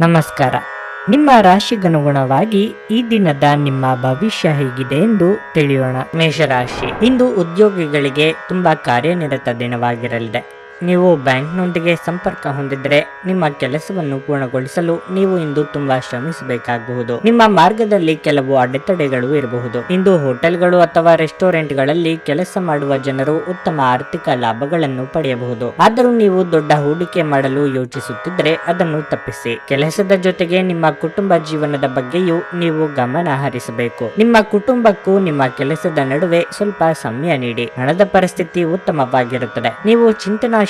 ನಮಸ್ಕಾರ. ನಿಮ್ಮ ರಾಶಿಗನುಗುಣವಾಗಿ ಈ ದಿನದ ನಿಮ್ಮ ಭವಿಷ್ಯ ಹೇಗಿದೆ ಎಂದು ತಿಳಿಯೋಣ. ಮೇಷರಾಶಿ. ಇಂದು ಉದ್ಯೋಗಿಗಳಿಗೆ ತುಂಬಾ ಕಾರ್ಯನಿರತ ದಿನವಾಗಿರಲಿದೆ. ನೀವು ಬ್ಯಾಂಕ್ನೊಂದಿಗೆ ಸಂಪರ್ಕ ಹೊಂದಿದ್ರೆ ನಿಮ್ಮ ಕೆಲಸವನ್ನು ಪೂರ್ಣಗೊಳಿಸಲು ನೀವು ಇಂದು ತುಂಬಾ ಶ್ರಮಿಸಬೇಕಾಗಬಹುದು. ನಿಮ್ಮ ಮಾರ್ಗದಲ್ಲಿ ಕೆಲವು ಅಡೆತಡೆಗಳು ಇರಬಹುದು. ಇಂದು ಹೋಟೆಲ್ಗಳು ಅಥವಾ ರೆಸ್ಟೋರೆಂಟ್ಗಳಲ್ಲಿ ಕೆಲಸ ಮಾಡುವ ಜನರು ಉತ್ತಮ ಆರ್ಥಿಕ ಲಾಭಗಳನ್ನು ಪಡೆಯಬಹುದು. ಆದರೂ ನೀವು ದೊಡ್ಡ ಹೂಡಿಕೆ ಮಾಡಲು ಯೋಚಿಸುತ್ತಿದ್ರೆ ಅದನ್ನು ತಪ್ಪಿಸಿ. ಕೆಲಸದ ಜೊತೆಗೆ ನಿಮ್ಮ ಕುಟುಂಬ ಜೀವನದ ಬಗ್ಗೆಯೂ ನೀವು ಗಮನ ಹರಿಸಬೇಕು. ನಿಮ್ಮ ಕುಟುಂಬಕ್ಕೂ ನಿಮ್ಮ ಕೆಲಸದ ನಡುವೆ ಸ್ವಲ್ಪ ಸಮಯ ನೀಡಿ. ಹಣದ ಪರಿಸ್ಥಿತಿ ಉತ್ತಮವಾಗಿರುತ್ತದೆ. ನೀವು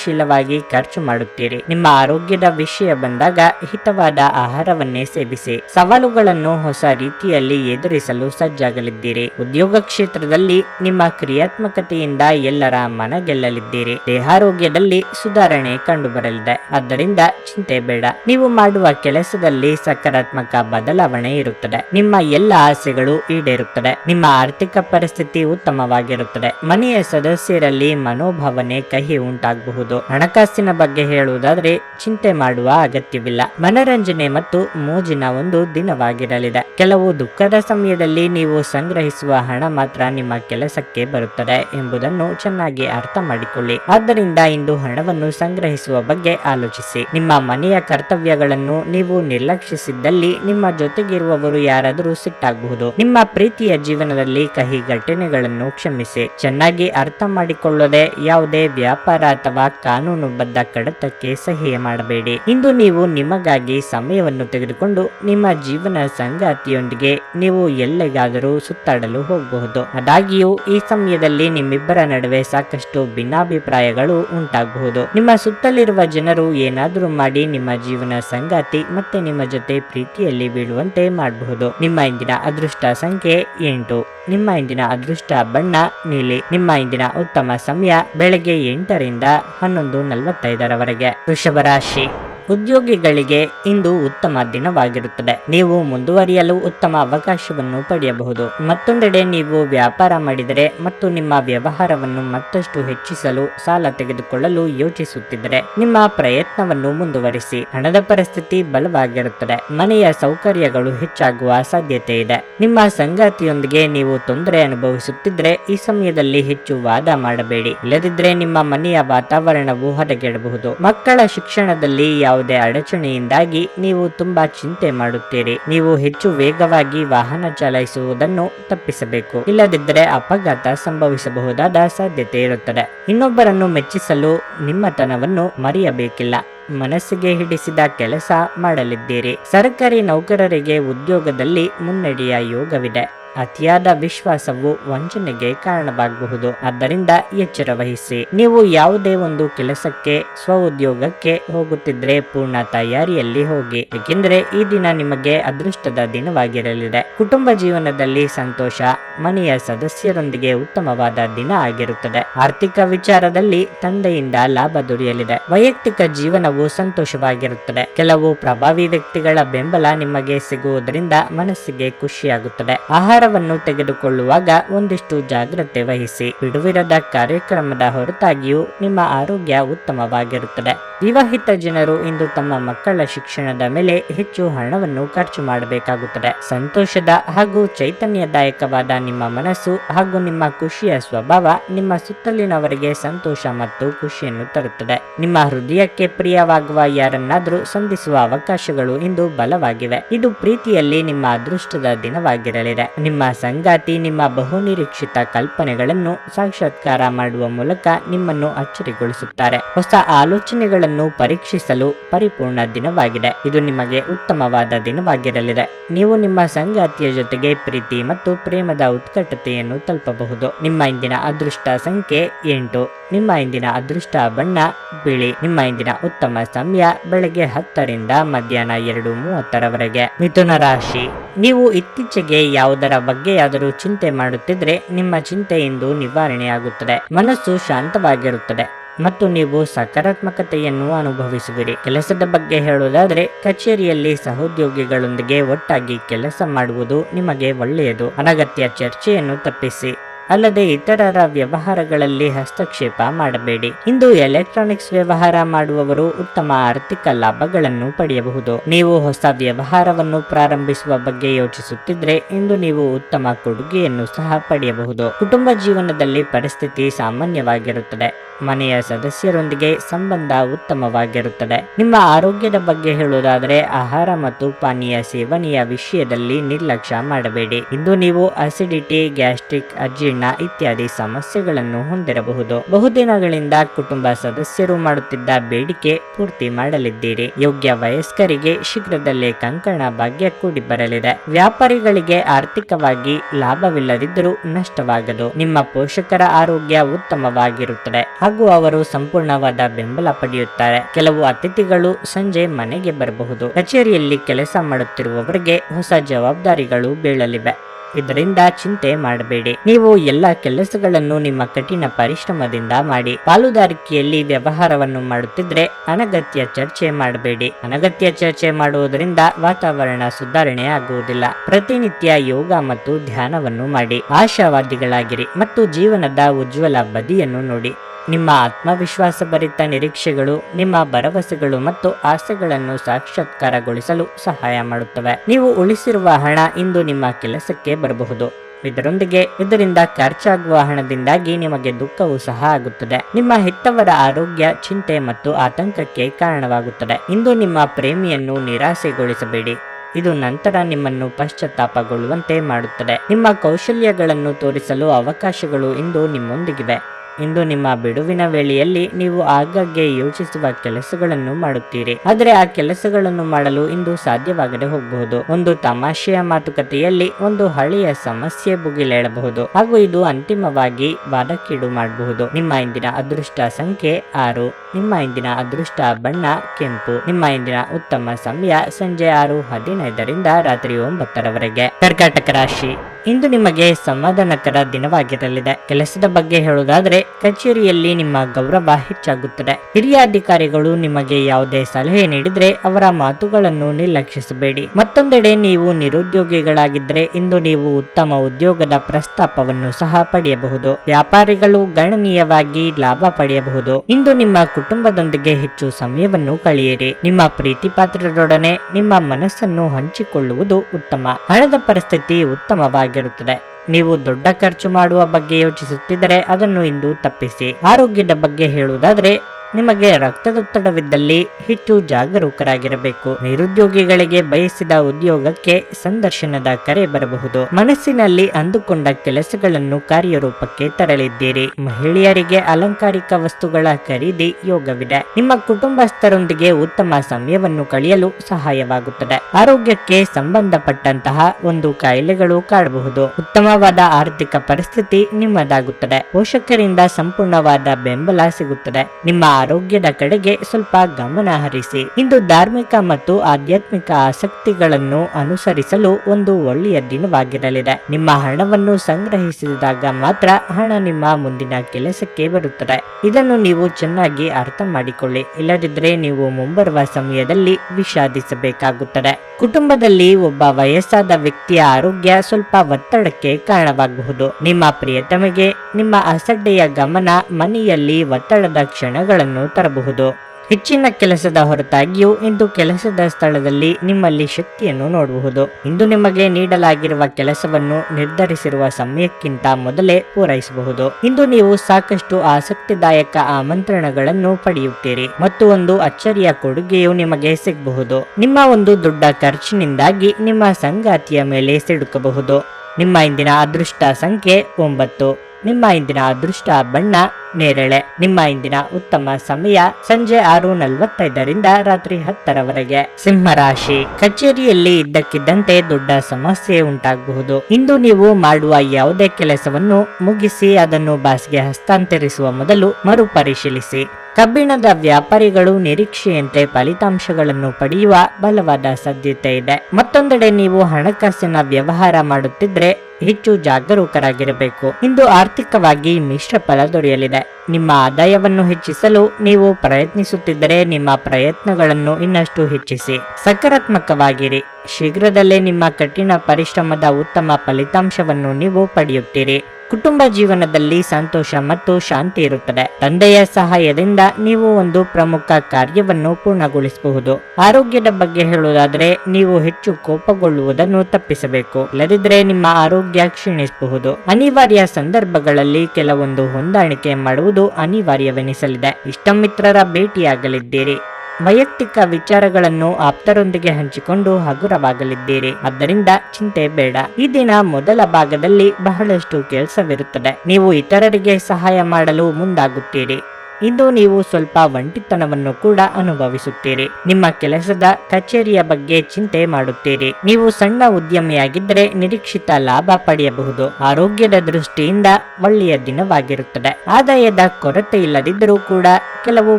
ಚಿಂತನಾಶೀಲವಾಗಿ ಖರ್ಚು ಮಾಡುತ್ತೀರಿ. ನಿಮ್ಮ ಆರೋಗ್ಯದ ವಿಷಯ ಬಂದಾಗ ಹಿತವಾದ ಆಹಾರವನ್ನೇ ಸೇವಿಸಿ. ಸವಾಲುಗಳನ್ನು ಹೊಸ ರೀತಿಯಲ್ಲಿ ಎದುರಿಸಲು ಸಜ್ಜಾಗಲಿದ್ದೀರಿ. ಉದ್ಯೋಗ ಕ್ಷೇತ್ರದಲ್ಲಿ ನಿಮ್ಮ ಕ್ರಿಯಾತ್ಮಕತೆಯಿಂದ ಎಲ್ಲರ ಮನ ಗೆಲ್ಲಲಿದ್ದೀರಿ. ದೇಹಾರೋಗ್ಯದಲ್ಲಿ ಸುಧಾರಣೆ ಕಂಡುಬರಲಿದೆ. ಆದ್ದರಿಂದ ಚಿಂತೆ ಬೇಡ. ನೀವು ಮಾಡುವ ಕೆಲಸದಲ್ಲಿ ಸಕಾರಾತ್ಮಕ ಬದಲಾವಣೆ ಇರುತ್ತದೆ. ನಿಮ್ಮ ಎಲ್ಲ ಆಸೆಗಳು ಈಡೇರುತ್ತದೆ. ನಿಮ್ಮ ಆರ್ಥಿಕ ಪರಿಸ್ಥಿತಿ ಉತ್ತಮವಾಗಿರುತ್ತದೆ. ಮನೆಯ ಸದಸ್ಯರಲ್ಲಿ ಮನೋಭಾವನೆ ಕಹಿ ಉಂಟಾಗಬಹುದು. ಹಣಕಾಸಿನ ಬಗ್ಗೆ ಹೇಳುವುದಾದ್ರೆ ಚಿಂತೆ ಮಾಡುವ ಅಗತ್ಯವಿಲ್ಲ. ಮನರಂಜನೆ ಮತ್ತು ಮೋಜಿನ ಒಂದು ದಿನವಾಗಿರಲಿದೆ. ಕೆಲವು ದುಃಖದ ಸಮಯದಲ್ಲಿ ನೀವು ಸಂಗ್ರಹಿಸುವ ಹಣ ಮಾತ್ರ ನಿಮ್ಮ ಕೆಲಸಕ್ಕೆ ಬರುತ್ತದೆ ಎಂಬುದನ್ನು ಚೆನ್ನಾಗಿ ಅರ್ಥ ಮಾಡಿಕೊಳ್ಳಿ. ಆದ್ದರಿಂದ ಇಂದು ಹಣವನ್ನು ಸಂಗ್ರಹಿಸುವ ಬಗ್ಗೆ ಆಲೋಚಿಸಿ. ನಿಮ್ಮ ಮನೆಯ ಕರ್ತವ್ಯಗಳನ್ನು ನೀವು ನಿರ್ಲಕ್ಷಿಸಿದ್ದಲ್ಲಿ ನಿಮ್ಮ ಜೊತೆಗಿರುವವರು ಯಾರಾದರೂ ಸಿಟ್ಟಾಗಬಹುದು. ನಿಮ್ಮ ಪ್ರೀತಿಯ ಜೀವನದಲ್ಲಿ ಕಹಿ ಘಟನೆಗಳನ್ನು ಕ್ಷಮಿಸಿ. ಚೆನ್ನಾಗಿ ಅರ್ಥ ಮಾಡಿಕೊಳ್ಳದೆ ಯಾವುದೇ ವ್ಯಾಪಾರ ಅಥವಾ ಕಾನೂನುಬದ್ಧ ಕಡತಕ್ಕೆ ಸಹಿ ಮಾಡಬೇಡಿ. ಇಂದು ನೀವು ನಿಮಗಾಗಿ ಸಮಯವನ್ನು ತೆಗೆದುಕೊಂಡು ನಿಮ್ಮ ಜೀವನ ಸಂಗಾತಿಯೊಂದಿಗೆ ನೀವು ಎಲ್ಲಿಗಾದರೂ ಸುತ್ತಾಡಲು ಹೋಗಬಹುದು. ಆದಾಗ್ಯೂ, ಈ ಸಮಯದಲ್ಲಿ ನಿಮ್ಮಿಬ್ಬರ ನಡುವೆ ಸಾಕಷ್ಟು ಭಿನ್ನಾಭಿಪ್ರಾಯಗಳು ಉಂಟಾಗಬಹುದು. ನಿಮ್ಮ ಸುತ್ತಲಿರುವ ಜನರು ಏನಾದರೂ ಮಾಡಿ ನಿಮ್ಮ ಜೀವನ ಸಂಗಾತಿ ಮತ್ತೆ ನಿಮ್ಮ ಜೊತೆ ಪ್ರೀತಿಯಲ್ಲಿ ಬೀಳುವಂತೆ ಮಾಡಬಹುದು. ನಿಮ್ಮ ಇಂದಿನ ಅದೃಷ್ಟ ಸಂಖ್ಯೆ ಎಂಟು. ನಿಮ್ಮ ಇಂದಿನ ಅದೃಷ್ಟ ಬಣ್ಣ, ನೀಲಿ. ನಿಮ್ಮ ಇಂದಿನ ಉತ್ತಮ ಸಮಯ ಬೆಳಗ್ಗೆ ಎಂಟರಿಂದ ಹನ್ನೊಂದು ನಲವತ್ತೈದರವರೆಗೆ ವೃಷಭ ರಾಶಿ. ಉದ್ಯೋಗಿಗಳಿಗೆ ಇಂದು ಉತ್ತಮ ದಿನವಾಗಿರುತ್ತದೆ. ನೀವು ಮುಂದುವರಿಯಲು ಉತ್ತಮ ಅವಕಾಶವನ್ನು ಪಡೆಯಬಹುದು. ಮತ್ತೊಂದೆಡೆ ನೀವು ವ್ಯಾಪಾರ ಮಾಡಿದರೆ ಮತ್ತು ನಿಮ್ಮ ವ್ಯವಹಾರವನ್ನು ಮತ್ತಷ್ಟು ಹೆಚ್ಚಿಸಲು ಸಾಲ ತೆಗೆದುಕೊಳ್ಳಲು ಯೋಚಿಸುತ್ತಿದ್ದರೆ, ನಿಮ್ಮ ಪ್ರಯತ್ನವನ್ನು ಮುಂದುವರಿಸಿ. ಹಣದ ಪರಿಸ್ಥಿತಿ ಬಲವಾಗಿರುತ್ತದೆ. ಮನೆಯ ಸೌಕರ್ಯಗಳು ಹೆಚ್ಚಾಗುವ ಸಾಧ್ಯತೆ ಇದೆ. ನಿಮ್ಮ ಸಂಗಾತಿಯೊಂದಿಗೆ ನೀವು ತೊಂದರೆ ಅನುಭವಿಸುತ್ತಿದ್ರೆ ಈ ಸಮಯದಲ್ಲಿ ಹೆಚ್ಚು ವಾದ ಮಾಡಬೇಡಿ. ಇಲ್ಲದಿದ್ದರೆ ನಿಮ್ಮ ಮನೆಯ ವಾತಾವರಣವು ಹೊರಗೆಡಬಹುದು ಮಕ್ಕಳ ಶಿಕ್ಷಣದಲ್ಲಿ ಯಾವುದೇ ಅಡಚಣೆಯಿಂದಾಗಿ ನೀವು ತುಂಬಾ ಚಿಂತೆ ಮಾಡುತ್ತೀರಿ. ನೀವು ಹೆಚ್ಚು ವೇಗವಾಗಿ ವಾಹನ ಚಲಾಯಿಸುವುದನ್ನು ತಪ್ಪಿಸಬೇಕು. ಇಲ್ಲದಿದ್ದರೆ ಅಪಘಾತ ಸಂಭವಿಸಬಹುದಾದ ಸಾಧ್ಯತೆ ಇರುತ್ತದೆ. ಇನ್ನೊಬ್ಬರನ್ನು ಮೆಚ್ಚಿಸಲು ನಿಮ್ಮತನವನ್ನು ಮರೆಯಬೇಕಿಲ್ಲ. ಮನಸ್ಸಿಗೆ ಹಿಡಿಸಿದ ಕೆಲಸ ಮಾಡಲಿದ್ದೀರಿ. ಸರ್ಕಾರಿ ನೌಕರರಿಗೆ ಉದ್ಯೋಗದಲ್ಲಿ ಮುನ್ನಡೆಯ ಯೋಗವಿದೆ. ಅತಿಯಾದ ವಿಶ್ವಾಸವು ವಂಚನೆಗೆ ಕಾರಣವಾಗಬಹುದು. ಆದ್ದರಿಂದ ಎಚ್ಚರ ವಹಿಸಿ. ನೀವು ಯಾವುದೇ ಒಂದು ಕೆಲಸಕ್ಕೆ ಸ್ವ ಉದ್ಯೋಗಕ್ಕೆ ಹೋಗುತ್ತಿದ್ರೆ ಪೂರ್ಣ ತಯಾರಿಯಲ್ಲಿ ಹೋಗಿ. ಏಕೆಂದರೆ ಈ ದಿನ ನಿಮಗೆ ಅದೃಷ್ಟದ ದಿನವಾಗಿರಲಿದೆ. ಕುಟುಂಬ ಜೀವನದಲ್ಲಿ ಸಂತೋಷ, ಮನೆಯ ಸದಸ್ಯರೊಂದಿಗೆ ಉತ್ತಮವಾದ ದಿನ ಆಗಿರುತ್ತದೆ. ಆರ್ಥಿಕ ವಿಚಾರದಲ್ಲಿ ತಂದೆಯಿಂದ ಲಾಭ ದೊರೆಯಲಿದೆ. ವೈಯಕ್ತಿಕ ಜೀವನವು ಸಂತೋಷವಾಗಿರುತ್ತದೆ. ಕೆಲವು ಪ್ರಭಾವಿ ವ್ಯಕ್ತಿಗಳ ಬೆಂಬಲ ನಿಮಗೆ ಸಿಗುವುದರಿಂದ ಮನಸ್ಸಿಗೆ ಖುಷಿಯಾಗುತ್ತದೆ. ಆಹಾರವನ್ನು ತೆಗೆದುಕೊಳ್ಳುವಾಗ ಒಂದಿಷ್ಟು ಜಾಗ್ರತೆ ವಹಿಸಿ. ಬಿಡುವಿರದ ಕಾರ್ಯಕ್ರಮದ ಹೊರತಾಗಿಯೂ ನಿಮ್ಮ ಆರೋಗ್ಯ ಉತ್ತಮವಾಗಿರುತ್ತದೆ. ವಿವಾಹಿತ ಜನರು ಇಂದು ತಮ್ಮ ಮಕ್ಕಳ ಶಿಕ್ಷಣದ ಮೇಲೆ ಹೆಚ್ಚು ಹಣವನ್ನು ಖರ್ಚು ಮಾಡಬೇಕಾಗುತ್ತದೆ. ಸಂತೋಷದ ಹಾಗೂ ಚೈತನ್ಯದಾಯಕವಾದ ನಿಮ್ಮ ಮನಸ್ಸು ಹಾಗೂ ನಿಮ್ಮ ಖುಷಿಯ ಸ್ವಭಾವ ನಿಮ್ಮ ಸುತ್ತಲಿನವರಿಗೆ ಸಂತೋಷ ಮತ್ತು ಖುಷಿಯನ್ನು ತರುತ್ತದೆ. ನಿಮ್ಮ ಹೃದಯಕ್ಕೆ ಪ್ರಿಯವಾಗುವ ಯಾರನ್ನಾದರೂ ಸಂಧಿಸುವ ಅವಕಾಶಗಳು ಇಂದು ಬಲವಾಗಿವೆ. ಇದು ಪ್ರೀತಿಯಲ್ಲಿ ನಿಮ್ಮ ಅದೃಷ್ಟದ ದಿನವಾಗಿರಲಿದೆ. ನಿಮ್ಮ ಸಂಗಾತಿ, ನಿಮ್ಮ ಬಹುನಿರೀಕ್ಷಿತ ಕಲ್ಪನೆಗಳನ್ನು ಸಾಕ್ಷಾತ್ಕಾರ ಮಾಡುವ ಮೂಲಕ ನಿಮ್ಮನ್ನು ಅಚ್ಚರಿಗೊಳಿಸುತ್ತಾರೆ. ಹೊಸ ಆಲೋಚನೆಗಳನ್ನು ಪರೀಕ್ಷಿಸಲು ಪರಿಪೂರ್ಣ ದಿನವಾಗಿದೆ. ಇದು ನಿಮಗೆ ಉತ್ತಮವಾದ ದಿನವಾಗಿರಲಿದೆ. ನೀವು ನಿಮ್ಮ ಸಂಗಾತಿಯ ಜೊತೆಗೆ ಪ್ರೀತಿ ಮತ್ತು ಪ್ರೇಮದ ಉತ್ಕಟತೆಯನ್ನು ತಲುಪಬಹುದು. ನಿಮ್ಮ ಇಂದಿನ ಅದೃಷ್ಟ ಸಂಖ್ಯೆ ಎಂಟು. ನಿಮ್ಮ ಇಂದಿನ ಅದೃಷ್ಟ ಬಣ್ಣ ಬಿಳಿ. ನಿಮ್ಮ ಇಂದಿನ ಉತ್ತಮ ಸಮಯ ಬೆಳಗ್ಗೆ ಹತ್ತರಿಂದ ಮಧ್ಯಾಹ್ನ ಎರಡು ಮೂವತ್ತರವರೆಗೆ. ಮಿಥುನ ರಾಶಿ. ನೀವು ಇತ್ತೀಚೆಗೆ ಯಾವುದರ ಬಗ್ಗೆಯಾದರೂ ಚಿಂತೆ ಮಾಡುತ್ತಿದ್ರೆ ನಿಮ್ಮ ಚಿಂತೆ ಇಂದು ನಿವಾರಣೆಯಾಗುತ್ತದೆ. ಮನಸ್ಸು ಶಾಂತವಾಗಿರುತ್ತದೆ. ಮತ್ತು ನೀವು ಸಕಾರಾತ್ಮಕತೆಯನ್ನು ಅನುಭವಿಸುವಿರಿ. ಕೆಲಸದ ಬಗ್ಗೆ ಹೇಳುವುದಾದರೆ, ಕಚೇರಿಯಲ್ಲಿ ಸಹೋದ್ಯೋಗಿಗಳೊಂದಿಗೆ ಒಟ್ಟಾಗಿ ಕೆಲಸ ಮಾಡುವುದು ನಿಮಗೆ ಒಳ್ಳೆಯದು. ಅನಗತ್ಯ ಚರ್ಚೆಯನ್ನು ತಪ್ಪಿಸಿ. ಅಲ್ಲದೆ ಇತರರ ವ್ಯವಹಾರಗಳಲ್ಲಿ ಹಸ್ತಕ್ಷೇಪ ಮಾಡಬೇಡಿ. ಇಂದು ಎಲೆಕ್ಟ್ರಾನಿಕ್ಸ್ ವ್ಯವಹಾರ ಮಾಡುವವರು ಉತ್ತಮ ಆರ್ಥಿಕ ಲಾಭಗಳನ್ನು ಪಡೆಯಬಹುದು. ನೀವು ಹೊಸ ವ್ಯವಹಾರವನ್ನು ಪ್ರಾರಂಭಿಸುವ ಬಗ್ಗೆ ಯೋಚಿಸುತ್ತಿದ್ರೆ ಇಂದು ನೀವು ಉತ್ತಮ ಕೊಡುಗೆಯನ್ನು ಸಹ ಪಡೆಯಬಹುದು. ಕುಟುಂಬ ಜೀವನದಲ್ಲಿ ಪರಿಸ್ಥಿತಿ ಸಾಮಾನ್ಯವಾಗಿರುತ್ತದೆ. ಮನೆಯ ಸದಸ್ಯರೊಂದಿಗೆ ಸಂಬಂಧ ಉತ್ತಮವಾಗಿರುತ್ತದೆ. ನಿಮ್ಮ ಆರೋಗ್ಯದ ಬಗ್ಗೆ ಹೇಳುವುದಾದರೆ ಆಹಾರ ಮತ್ತು ಪಾನೀಯ ಸೇವನೆಯ ವಿಷಯದಲ್ಲಿ ನಿರ್ಲಕ್ಷ್ಯ ಮಾಡಬೇಡಿ. ಇಂದು ನೀವು ಅಸಿಡಿಟಿ ಗ್ಯಾಸ್ಟ್ರಿಕ್ ಅಜೀರ್ಣ ಇತ್ಯಾದಿ ಸಮಸ್ಯೆಗಳನ್ನು ಹೊಂದಿರಬಹುದು. ಬಹುದಿನಗಳಿಂದ ಕುಟುಂಬ ಸದಸ್ಯರು ಮಾಡುತ್ತಿದ್ದ ಬೇಡಿಕೆ ಪೂರ್ತಿ ಮಾಡಲಿದ್ದೀರಿ. ಯೋಗ್ಯ ವಯಸ್ಕರಿಗೆ ಶೀಘ್ರದಲ್ಲೇ ಕಂಕಣ ಭಾಗ್ಯ ಕೂಡಿ ಬರಲಿದೆ. ವ್ಯಾಪಾರಿಗಳಿಗೆ ಆರ್ಥಿಕವಾಗಿ ಲಾಭವಿಲ್ಲದಿದ್ದರೂ ನಷ್ಟವಾಗದು. ನಿಮ್ಮ ಪೋಷಕರ ಆರೋಗ್ಯ ಉತ್ತಮವಾಗಿರುತ್ತದೆ. ಹಾಗೂ ಅವರು ಸಂಪೂರ್ಣವಾದ ಬೆಂಬಲ ಪಡೆಯುತ್ತಾರೆ. ಕೆಲವು ಅತಿಥಿಗಳು ಸಂಜೆ ಮನೆಗೆ ಬರಬಹುದು. ಕಚೇರಿಯಲ್ಲಿ ಕೆಲಸ ಮಾಡುತ್ತಿರುವವರಿಗೆ ಹೊಸ ಜವಾಬ್ದಾರಿಗಳು ಬೀಳಲಿವೆ. ಇದರಿಂದ ಚಿಂತೆ ಮಾಡಬೇಡಿ. ನೀವು ಎಲ್ಲ ಕೆಲಸಗಳನ್ನು ನಿಮ್ಮ ಕಠಿಣ ಪರಿಶ್ರಮದಿಂದ ಮಾಡಿ. ಪಾಲುದಾರಿಕೆಯಲ್ಲಿ ವ್ಯವಹಾರವನ್ನು ಮಾಡುತ್ತಿದ್ರೆ ಅನಗತ್ಯ ಚರ್ಚೆ ಮಾಡಬೇಡಿ. ಅನಗತ್ಯ ಚರ್ಚೆ ಮಾಡುವುದರಿಂದ ವಾತಾವರಣ ಸುಧಾರಣೆ ಆಗುವುದಿಲ್ಲ. ಪ್ರತಿನಿತ್ಯ ಯೋಗ ಮತ್ತು ಧ್ಯಾನವನ್ನು ಮಾಡಿ. ಆಶಾವಾದಿಗಳಾಗಿರಿ ಮತ್ತು ಜೀವನದ ಉಜ್ವಲ ಬದಿಯನ್ನು ನೋಡಿ. ನಿಮ್ಮ ಆತ್ಮವಿಶ್ವಾಸಭರಿತ ನಿರೀಕ್ಷೆಗಳು, ನಿಮ್ಮ ಭರವಸೆಗಳು ಮತ್ತು ಆಸೆಗಳನ್ನು ಸಾಕ್ಷಾತ್ಕಾರಗೊಳಿಸಲು ಸಹಾಯ ಮಾಡುತ್ತವೆ. ನೀವು ಉಳಿಸಿರುವ ಹಣ ಇಂದು ನಿಮ್ಮ ಕೆಲಸಕ್ಕೆ ಬರಬಹುದು. ಇದರೊಂದಿಗೆ, ಇದರಿಂದ ಖರ್ಚಾಗುವ ಹಣದಿಂದಾಗಿ ನಿಮಗೆ ದುಃಖವೂ ಸಹ ಆಗುತ್ತದೆ. ನಿಮ್ಮ ಹೆತ್ತವರ ಆರೋಗ್ಯ, ಚಿಂತೆ ಮತ್ತು ಆತಂಕಕ್ಕೆ ಕಾರಣವಾಗುತ್ತದೆ. ಇಂದು ನಿಮ್ಮ ಪ್ರೇಮಿಯನ್ನು ನಿರಾಸೆಗೊಳಿಸಬೇಡಿ. ಇದು ನಂತರ ನಿಮ್ಮನ್ನು ಪಶ್ಚಾತ್ತಾಪಗೊಳ್ಳುವಂತೆ ಮಾಡುತ್ತದೆ. ನಿಮ್ಮ ಕೌಶಲ್ಯಗಳನ್ನು ತೋರಿಸಲು ಅವಕಾಶಗಳು ಇಂದು ನಿಮ್ಮೊಂದಿಗಿವೆ. ಇಂದು ನಿಮ್ಮ ಬಿಡುವಿನ ವೇಳೆಯಲ್ಲಿ ನೀವು ಆಗಾಗ್ಗೆ ಯೋಚಿಸುವ ಕೆಲಸಗಳನ್ನು ಮಾಡುತ್ತೀರಿ. ಆದರೆ ಆ ಕೆಲಸಗಳನ್ನು ಮಾಡಲು ಇಂದು ಸಾಧ್ಯವಾಗದೆ ಹೋಗಬಹುದು. ಒಂದು ತಮಾಷೆಯ ಮಾತುಕತೆಯಲ್ಲಿ ಒಂದು ಹಳೆಯ ಸಮಸ್ಯೆ ಭುಗಿಲೇಳಬಹುದು. ಹಾಗೂ ಇದು ಅಂತಿಮವಾಗಿ ವಾದಕೀಡು ಮಾಡಬಹುದು. ನಿಮ್ಮ ಇಂದಿನ ಅದೃಷ್ಟ ಸಂಖ್ಯೆ ಆರು. ನಿಮ್ಮ ಇಂದಿನ ಅದೃಷ್ಟ ಬಣ್ಣ ಕೆಂಪು. ನಿಮ್ಮ ಇಂದಿನ ಉತ್ತಮ ಸಮಯ ಸಂಜೆ ಆರು ಹದಿನೈದರಿಂದ ರಾತ್ರಿ ಒಂಬತ್ತರವರೆಗೆ. ಕರ್ಕಾಟಕ ರಾಶಿ. ಇಂದು ನಿಮಗೆ ಸಮಾಧಾನಕರ ದಿನವಾಗಿರಲಿದೆ. ಕೆಲಸದ ಬಗ್ಗೆ ಹೇಳುವುದಾದರೆ ಕಚೇರಿಯಲ್ಲಿ ನಿಮ್ಮ ಗೌರವ ಹೆಚ್ಚಾಗುತ್ತದೆ. ಹಿರಿಯ ಅಧಿಕಾರಿಗಳು ನಿಮಗೆ ಯಾವುದೇ ಸಲಹೆ ನೀಡಿದ್ರೆ ಅವರ ಮಾತುಗಳನ್ನು ನಿರ್ಲಕ್ಷಿಸಬೇಡಿ. ಮತ್ತೊಂದೆಡೆ ನೀವು ನಿರುದ್ಯೋಗಿಗಳಾಗಿದ್ದರೆ ಇಂದು ನೀವು ಉತ್ತಮ ಉದ್ಯೋಗದ ಪ್ರಸ್ತಾಪವನ್ನು ಸಹ ಪಡೆಯಬಹುದು. ವ್ಯಾಪಾರಿಗಳು ಗಣನೀಯವಾಗಿ ಲಾಭ ಪಡೆಯಬಹುದು. ಇಂದು ನಿಮ್ಮ ಕುಟುಂಬದೊಂದಿಗೆ ಹೆಚ್ಚು ಸಮಯವನ್ನು ಕಳೆಯಿರಿ. ನಿಮ್ಮ ಪ್ರೀತಿ ಪಾತ್ರರೊಡನೆ ನಿಮ್ಮ ಮನಸ್ಸನ್ನು ಹಂಚಿಕೊಳ್ಳುವುದು ಉತ್ತಮ. ಹಣದ ಪರಿಸ್ಥಿತಿ ಉತ್ತಮವಾಗಿರುತ್ತದೆ. ನೀವು ದೊಡ್ಡ ಖರ್ಚು ಮಾಡುವ ಬಗ್ಗೆ ಯೋಚಿಸುತ್ತಿದ್ದರೆ ಅದನ್ನು ಇಂದು ತಪ್ಪಿಸಿ. ಆರೋಗ್ಯದ ಬಗ್ಗೆ ಹೇಳುವುದಾದರೆ ನಿಮಗೆ ರಕ್ತದೊತ್ತಡವಿದ್ದಲ್ಲಿ ಹೆಚ್ಚು ಜಾಗರೂಕರಾಗಿರಬೇಕು. ನಿರುದ್ಯೋಗಿಗಳಿಗೆ ಬಯಸಿದ ಉದ್ಯೋಗಕ್ಕೆ ಸಂದರ್ಶನದ ಕರೆ ಬರಬಹುದು. ಮನಸ್ಸಿನಲ್ಲಿ ಅಂದುಕೊಂಡ ಕೆಲಸಗಳನ್ನು ಕಾರ್ಯರೂಪಕ್ಕೆ ತರಲಿದ್ದೀರಿ. ಮಹಿಳೆಯರಿಗೆ ಅಲಂಕಾರಿಕ ವಸ್ತುಗಳ ಖರೀದಿ ಯೋಗವಿದೆ. ನಿಮ್ಮ ಕುಟುಂಬಸ್ಥರೊಂದಿಗೆ ಉತ್ತಮ ಸಮಯವನ್ನು ಕಳೆಯಲು ಸಹಾಯವಾಗುತ್ತದೆ. ಆರೋಗ್ಯಕ್ಕೆ ಸಂಬಂಧಪಟ್ಟಂತಹ ಒಂದು ಕಾಯಿಲೆಗಳು ಕಾಡಬಹುದು. ಉತ್ತಮವಾದ ಆರ್ಥಿಕ ಪರಿಸ್ಥಿತಿ ನಿಮ್ಮದಾಗುತ್ತದೆ. ಪೋಷಕರಿಂದ ಸಂಪೂರ್ಣವಾದ ಬೆಂಬಲ ಸಿಗುತ್ತದೆ. ನಿಮ್ಮ ಆರೋಗ್ಯದ ಕಡೆಗೆ ಸ್ವಲ್ಪ ಗಮನ ಹರಿಸಿ. ಇಂದು ಧಾರ್ಮಿಕ ಮತ್ತು ಆಧ್ಯಾತ್ಮಿಕ ಆಸಕ್ತಿಗಳನ್ನು ಅನುಸರಿಸಲು ಒಂದು ಒಳ್ಳೆಯ ದಿನವಾಗಿರಲಿದೆ. ನಿಮ್ಮ ಹಣವನ್ನು ಸಂಗ್ರಹಿಸಿದಾಗ ಮಾತ್ರ ಹಣ ನಿಮ್ಮ ಮುಂದಿನ ಕೆಲಸಕ್ಕೆ ಬರುತ್ತದೆ. ಇದನ್ನು ನೀವು ಚೆನ್ನಾಗಿ ಅರ್ಥ ಮಾಡಿಕೊಳ್ಳಿ. ಇಲ್ಲದಿದ್ದರೆ ನೀವು ಮುಂಬರುವ ಸಮಯದಲ್ಲಿ ವಿಷಾದಿಸಬೇಕಾಗುತ್ತದೆ. ಕುಟುಂಬದಲ್ಲಿ ಒಬ್ಬ ವಯಸ್ಸಾದ ವ್ಯಕ್ತಿಯ ಆರೋಗ್ಯ ಸ್ವಲ್ಪ ಒತ್ತಡಕ್ಕೆ ಕಾರಣವಾಗಬಹುದು. ನಿಮ್ಮ ಪ್ರಿಯತಮೆಗೆ ನಿಮ್ಮ ಅಸಡ್ಡೆಯ ಗಮನ ಮನೆಯಲ್ಲಿ ಒತ್ತಡದ ಕ್ಷಣಗಳನ್ನು ತರಬಹುದು. ಹೆಚ್ಚಿನ ಕೆಲಸದ ಹೊರತಾಗಿಯೂ ಇಂದು ಕೆಲಸದ ಸ್ಥಳದಲ್ಲಿ ನಿಮ್ಮಲ್ಲಿ ಶಕ್ತಿಯನ್ನು ನೋಡಬಹುದು. ಇಂದು ನಿಮಗೆ ನೀಡಲಾಗಿರುವ ಕೆಲಸವನ್ನು ನಿರ್ಧರಿಸಿರುವ ಸಮಯಕ್ಕಿಂತ ಮೊದಲೇ ಪೂರೈಸಬಹುದು. ಇಂದು ನೀವು ಸಾಕಷ್ಟು ಆಸಕ್ತಿದಾಯಕ ಆಮಂತ್ರಣಗಳನ್ನು ಪಡೆಯುತ್ತೀರಿ ಮತ್ತು ಒಂದು ಅಚ್ಚರಿಯ ಕೊಡುಗೆಯು ನಿಮಗೆ ಸಿಗಬಹುದು. ನಿಮ್ಮ ಒಂದು ದೊಡ್ಡ ಖರ್ಚಿನಿಂದಾಗಿ ನಿಮ್ಮ ಸಂಗಾತಿಯ ಮೇಲೆ ಸಿಡುಕಬಹುದು. ನಿಮ್ಮ ಇಂದಿನ ಅದೃಷ್ಟ ಸಂಖ್ಯೆ ಒಂಬತ್ತು. ನಿಮ್ಮ ಇಂದಿನ ಅದೃಷ್ಟ ಬಣ್ಣ ನೇರಳೆ. ನಿಮ್ಮ ಇಂದಿನ ಉತ್ತಮ ಸಮಯ ಸಂಜೆ ಆರು ನಲವತ್ತೈದರಿಂದ ರಾತ್ರಿ ಹತ್ತರವರೆಗೆ. ಸಿಂಹರಾಶಿ. ಕಚೇರಿಯಲ್ಲಿ ಇದ್ದಕ್ಕಿದ್ದಂತೆ ದೊಡ್ಡ ಸಮಸ್ಯೆ ಉಂಟಾಗಬಹುದು. ಇಂದು ನೀವು ಮಾಡುವ ಯಾವುದೇ ಕೆಲಸವನ್ನು ಮುಗಿಸಿ ಅದನ್ನು ಬಾಸ್ಗೆ ಹಸ್ತಾಂತರಿಸುವ ಮೊದಲು ಮರುಪರಿಶೀಲಿಸಿ. ಕಬ್ಬಿಣದ ವ್ಯಾಪಾರಿಗಳು ನಿರೀಕ್ಷೆಯಂತೆ ಫಲಿತಾಂಶಗಳನ್ನು ಪಡೆಯುವ ಬಲವಾದ ಸಾಧ್ಯತೆ ಇದೆ. ಮತ್ತೊಂದೆಡೆ ನೀವು ಹಣಕಾಸಿನ ವ್ಯವಹಾರ ಮಾಡುತ್ತಿದ್ರೆ ಹೆಚ್ಚು ಜಾಗರೂಕರಾಗಿರಬೇಕು. ಇಂದು ಆರ್ಥಿಕವಾಗಿ ಮಿಶ್ರ ಫಲ ದೊರೆಯಲಿದೆ. ನಿಮ್ಮ ಆದಾಯವನ್ನು ಹೆಚ್ಚಿಸಲು ನೀವು ಪ್ರಯತ್ನಿಸುತ್ತಿದ್ದರೆ ನಿಮ್ಮ ಪ್ರಯತ್ನಗಳನ್ನು ಇನ್ನಷ್ಟು ಹೆಚ್ಚಿಸಿ. ಸಕಾರಾತ್ಮಕವಾಗಿರಿ. ಶೀಘ್ರದಲ್ಲೇ ನಿಮ್ಮ ಕಠಿಣ ಪರಿಶ್ರಮದ ಉತ್ತಮ ಫಲಿತಾಂಶವನ್ನು ನೀವು ಪಡೆಯುತ್ತೀರಿ. ಕುಟುಂಬ ಜೀವನದಲ್ಲಿ ಸಂತೋಷ ಮತ್ತು ಶಾಂತಿ ಇರುತ್ತದೆ. ತಂದೆಯ ಸಹಾಯದಿಂದ ನೀವು ಒಂದು ಪ್ರಮುಖ ಕಾರ್ಯವನ್ನು ಪೂರ್ಣಗೊಳಿಸಬಹುದು. ಆರೋಗ್ಯದ ಬಗ್ಗೆ ಹೇಳುವುದಾದರೆ ನೀವು ಹೆಚ್ಚು ಕೋಪಗೊಳ್ಳುವುದನ್ನು ತಪ್ಪಿಸಬೇಕು. ಇಲ್ಲದಿದ್ದರೆ ನಿಮ್ಮ ಆರೋಗ್ಯ ಕ್ಷೀಣಿಸಬಹುದು. ಅನಿವಾರ್ಯ ಸಂದರ್ಭಗಳಲ್ಲಿ ಕೆಲವೊಂದು ಹೊಂದಾಣಿಕೆ ಮಾಡುವುದು ಅನಿವಾರ್ಯವೆನಿಸಲಿದೆ. ಇಷ್ಟಮಿತ್ರರ ಭೇಟಿಯಾಗಲಿದ್ದೀರಿ. ವೈಯಕ್ತಿಕ ವಿಚಾರಗಳನ್ನು ಆಪ್ತರೊಂದಿಗೆ ಹಂಚಿಕೊಂಡು ಹಗುರವಾಗಲಿದ್ದೀರಿ. ಆದ್ದರಿಂದ ಚಿಂತೆ ಬೇಡ. ಈ ದಿನ ಮೊದಲ ಭಾಗದಲ್ಲಿ ಬಹಳಷ್ಟು ಕೆಲಸವಿರುತ್ತದೆ. ನೀವು ಇತರರಿಗೆ ಸಹಾಯ ಮಾಡಲು ಮುಂದಾಗುತ್ತೀರಿ. ಇಂದು ನೀವು ಸ್ವಲ್ಪ ಒಂಟಿತನವನ್ನು ಕೂಡ ಅನುಭವಿಸುತ್ತೀರಿ. ನಿಮ್ಮ ಕೆಲಸದ ಕಚೇರಿಯ ಬಗ್ಗೆ ಚಿಂತೆ ಮಾಡುತ್ತೀರಿ. ನೀವು ಸಣ್ಣ ಉದ್ಯಮಿಯಾಗಿದ್ದರೆ ನಿರೀಕ್ಷಿತ ಲಾಭ ಪಡೆಯಬಹುದು. ಆರೋಗ್ಯದ ದೃಷ್ಟಿಯಿಂದ ಒಳ್ಳೆಯ ದಿನವಾಗಿರುತ್ತದೆ. ಆದಾಯದ ಕೊರತೆ ಇಲ್ಲದಿದ್ದರೂ ಕೂಡ ಕೆಲವು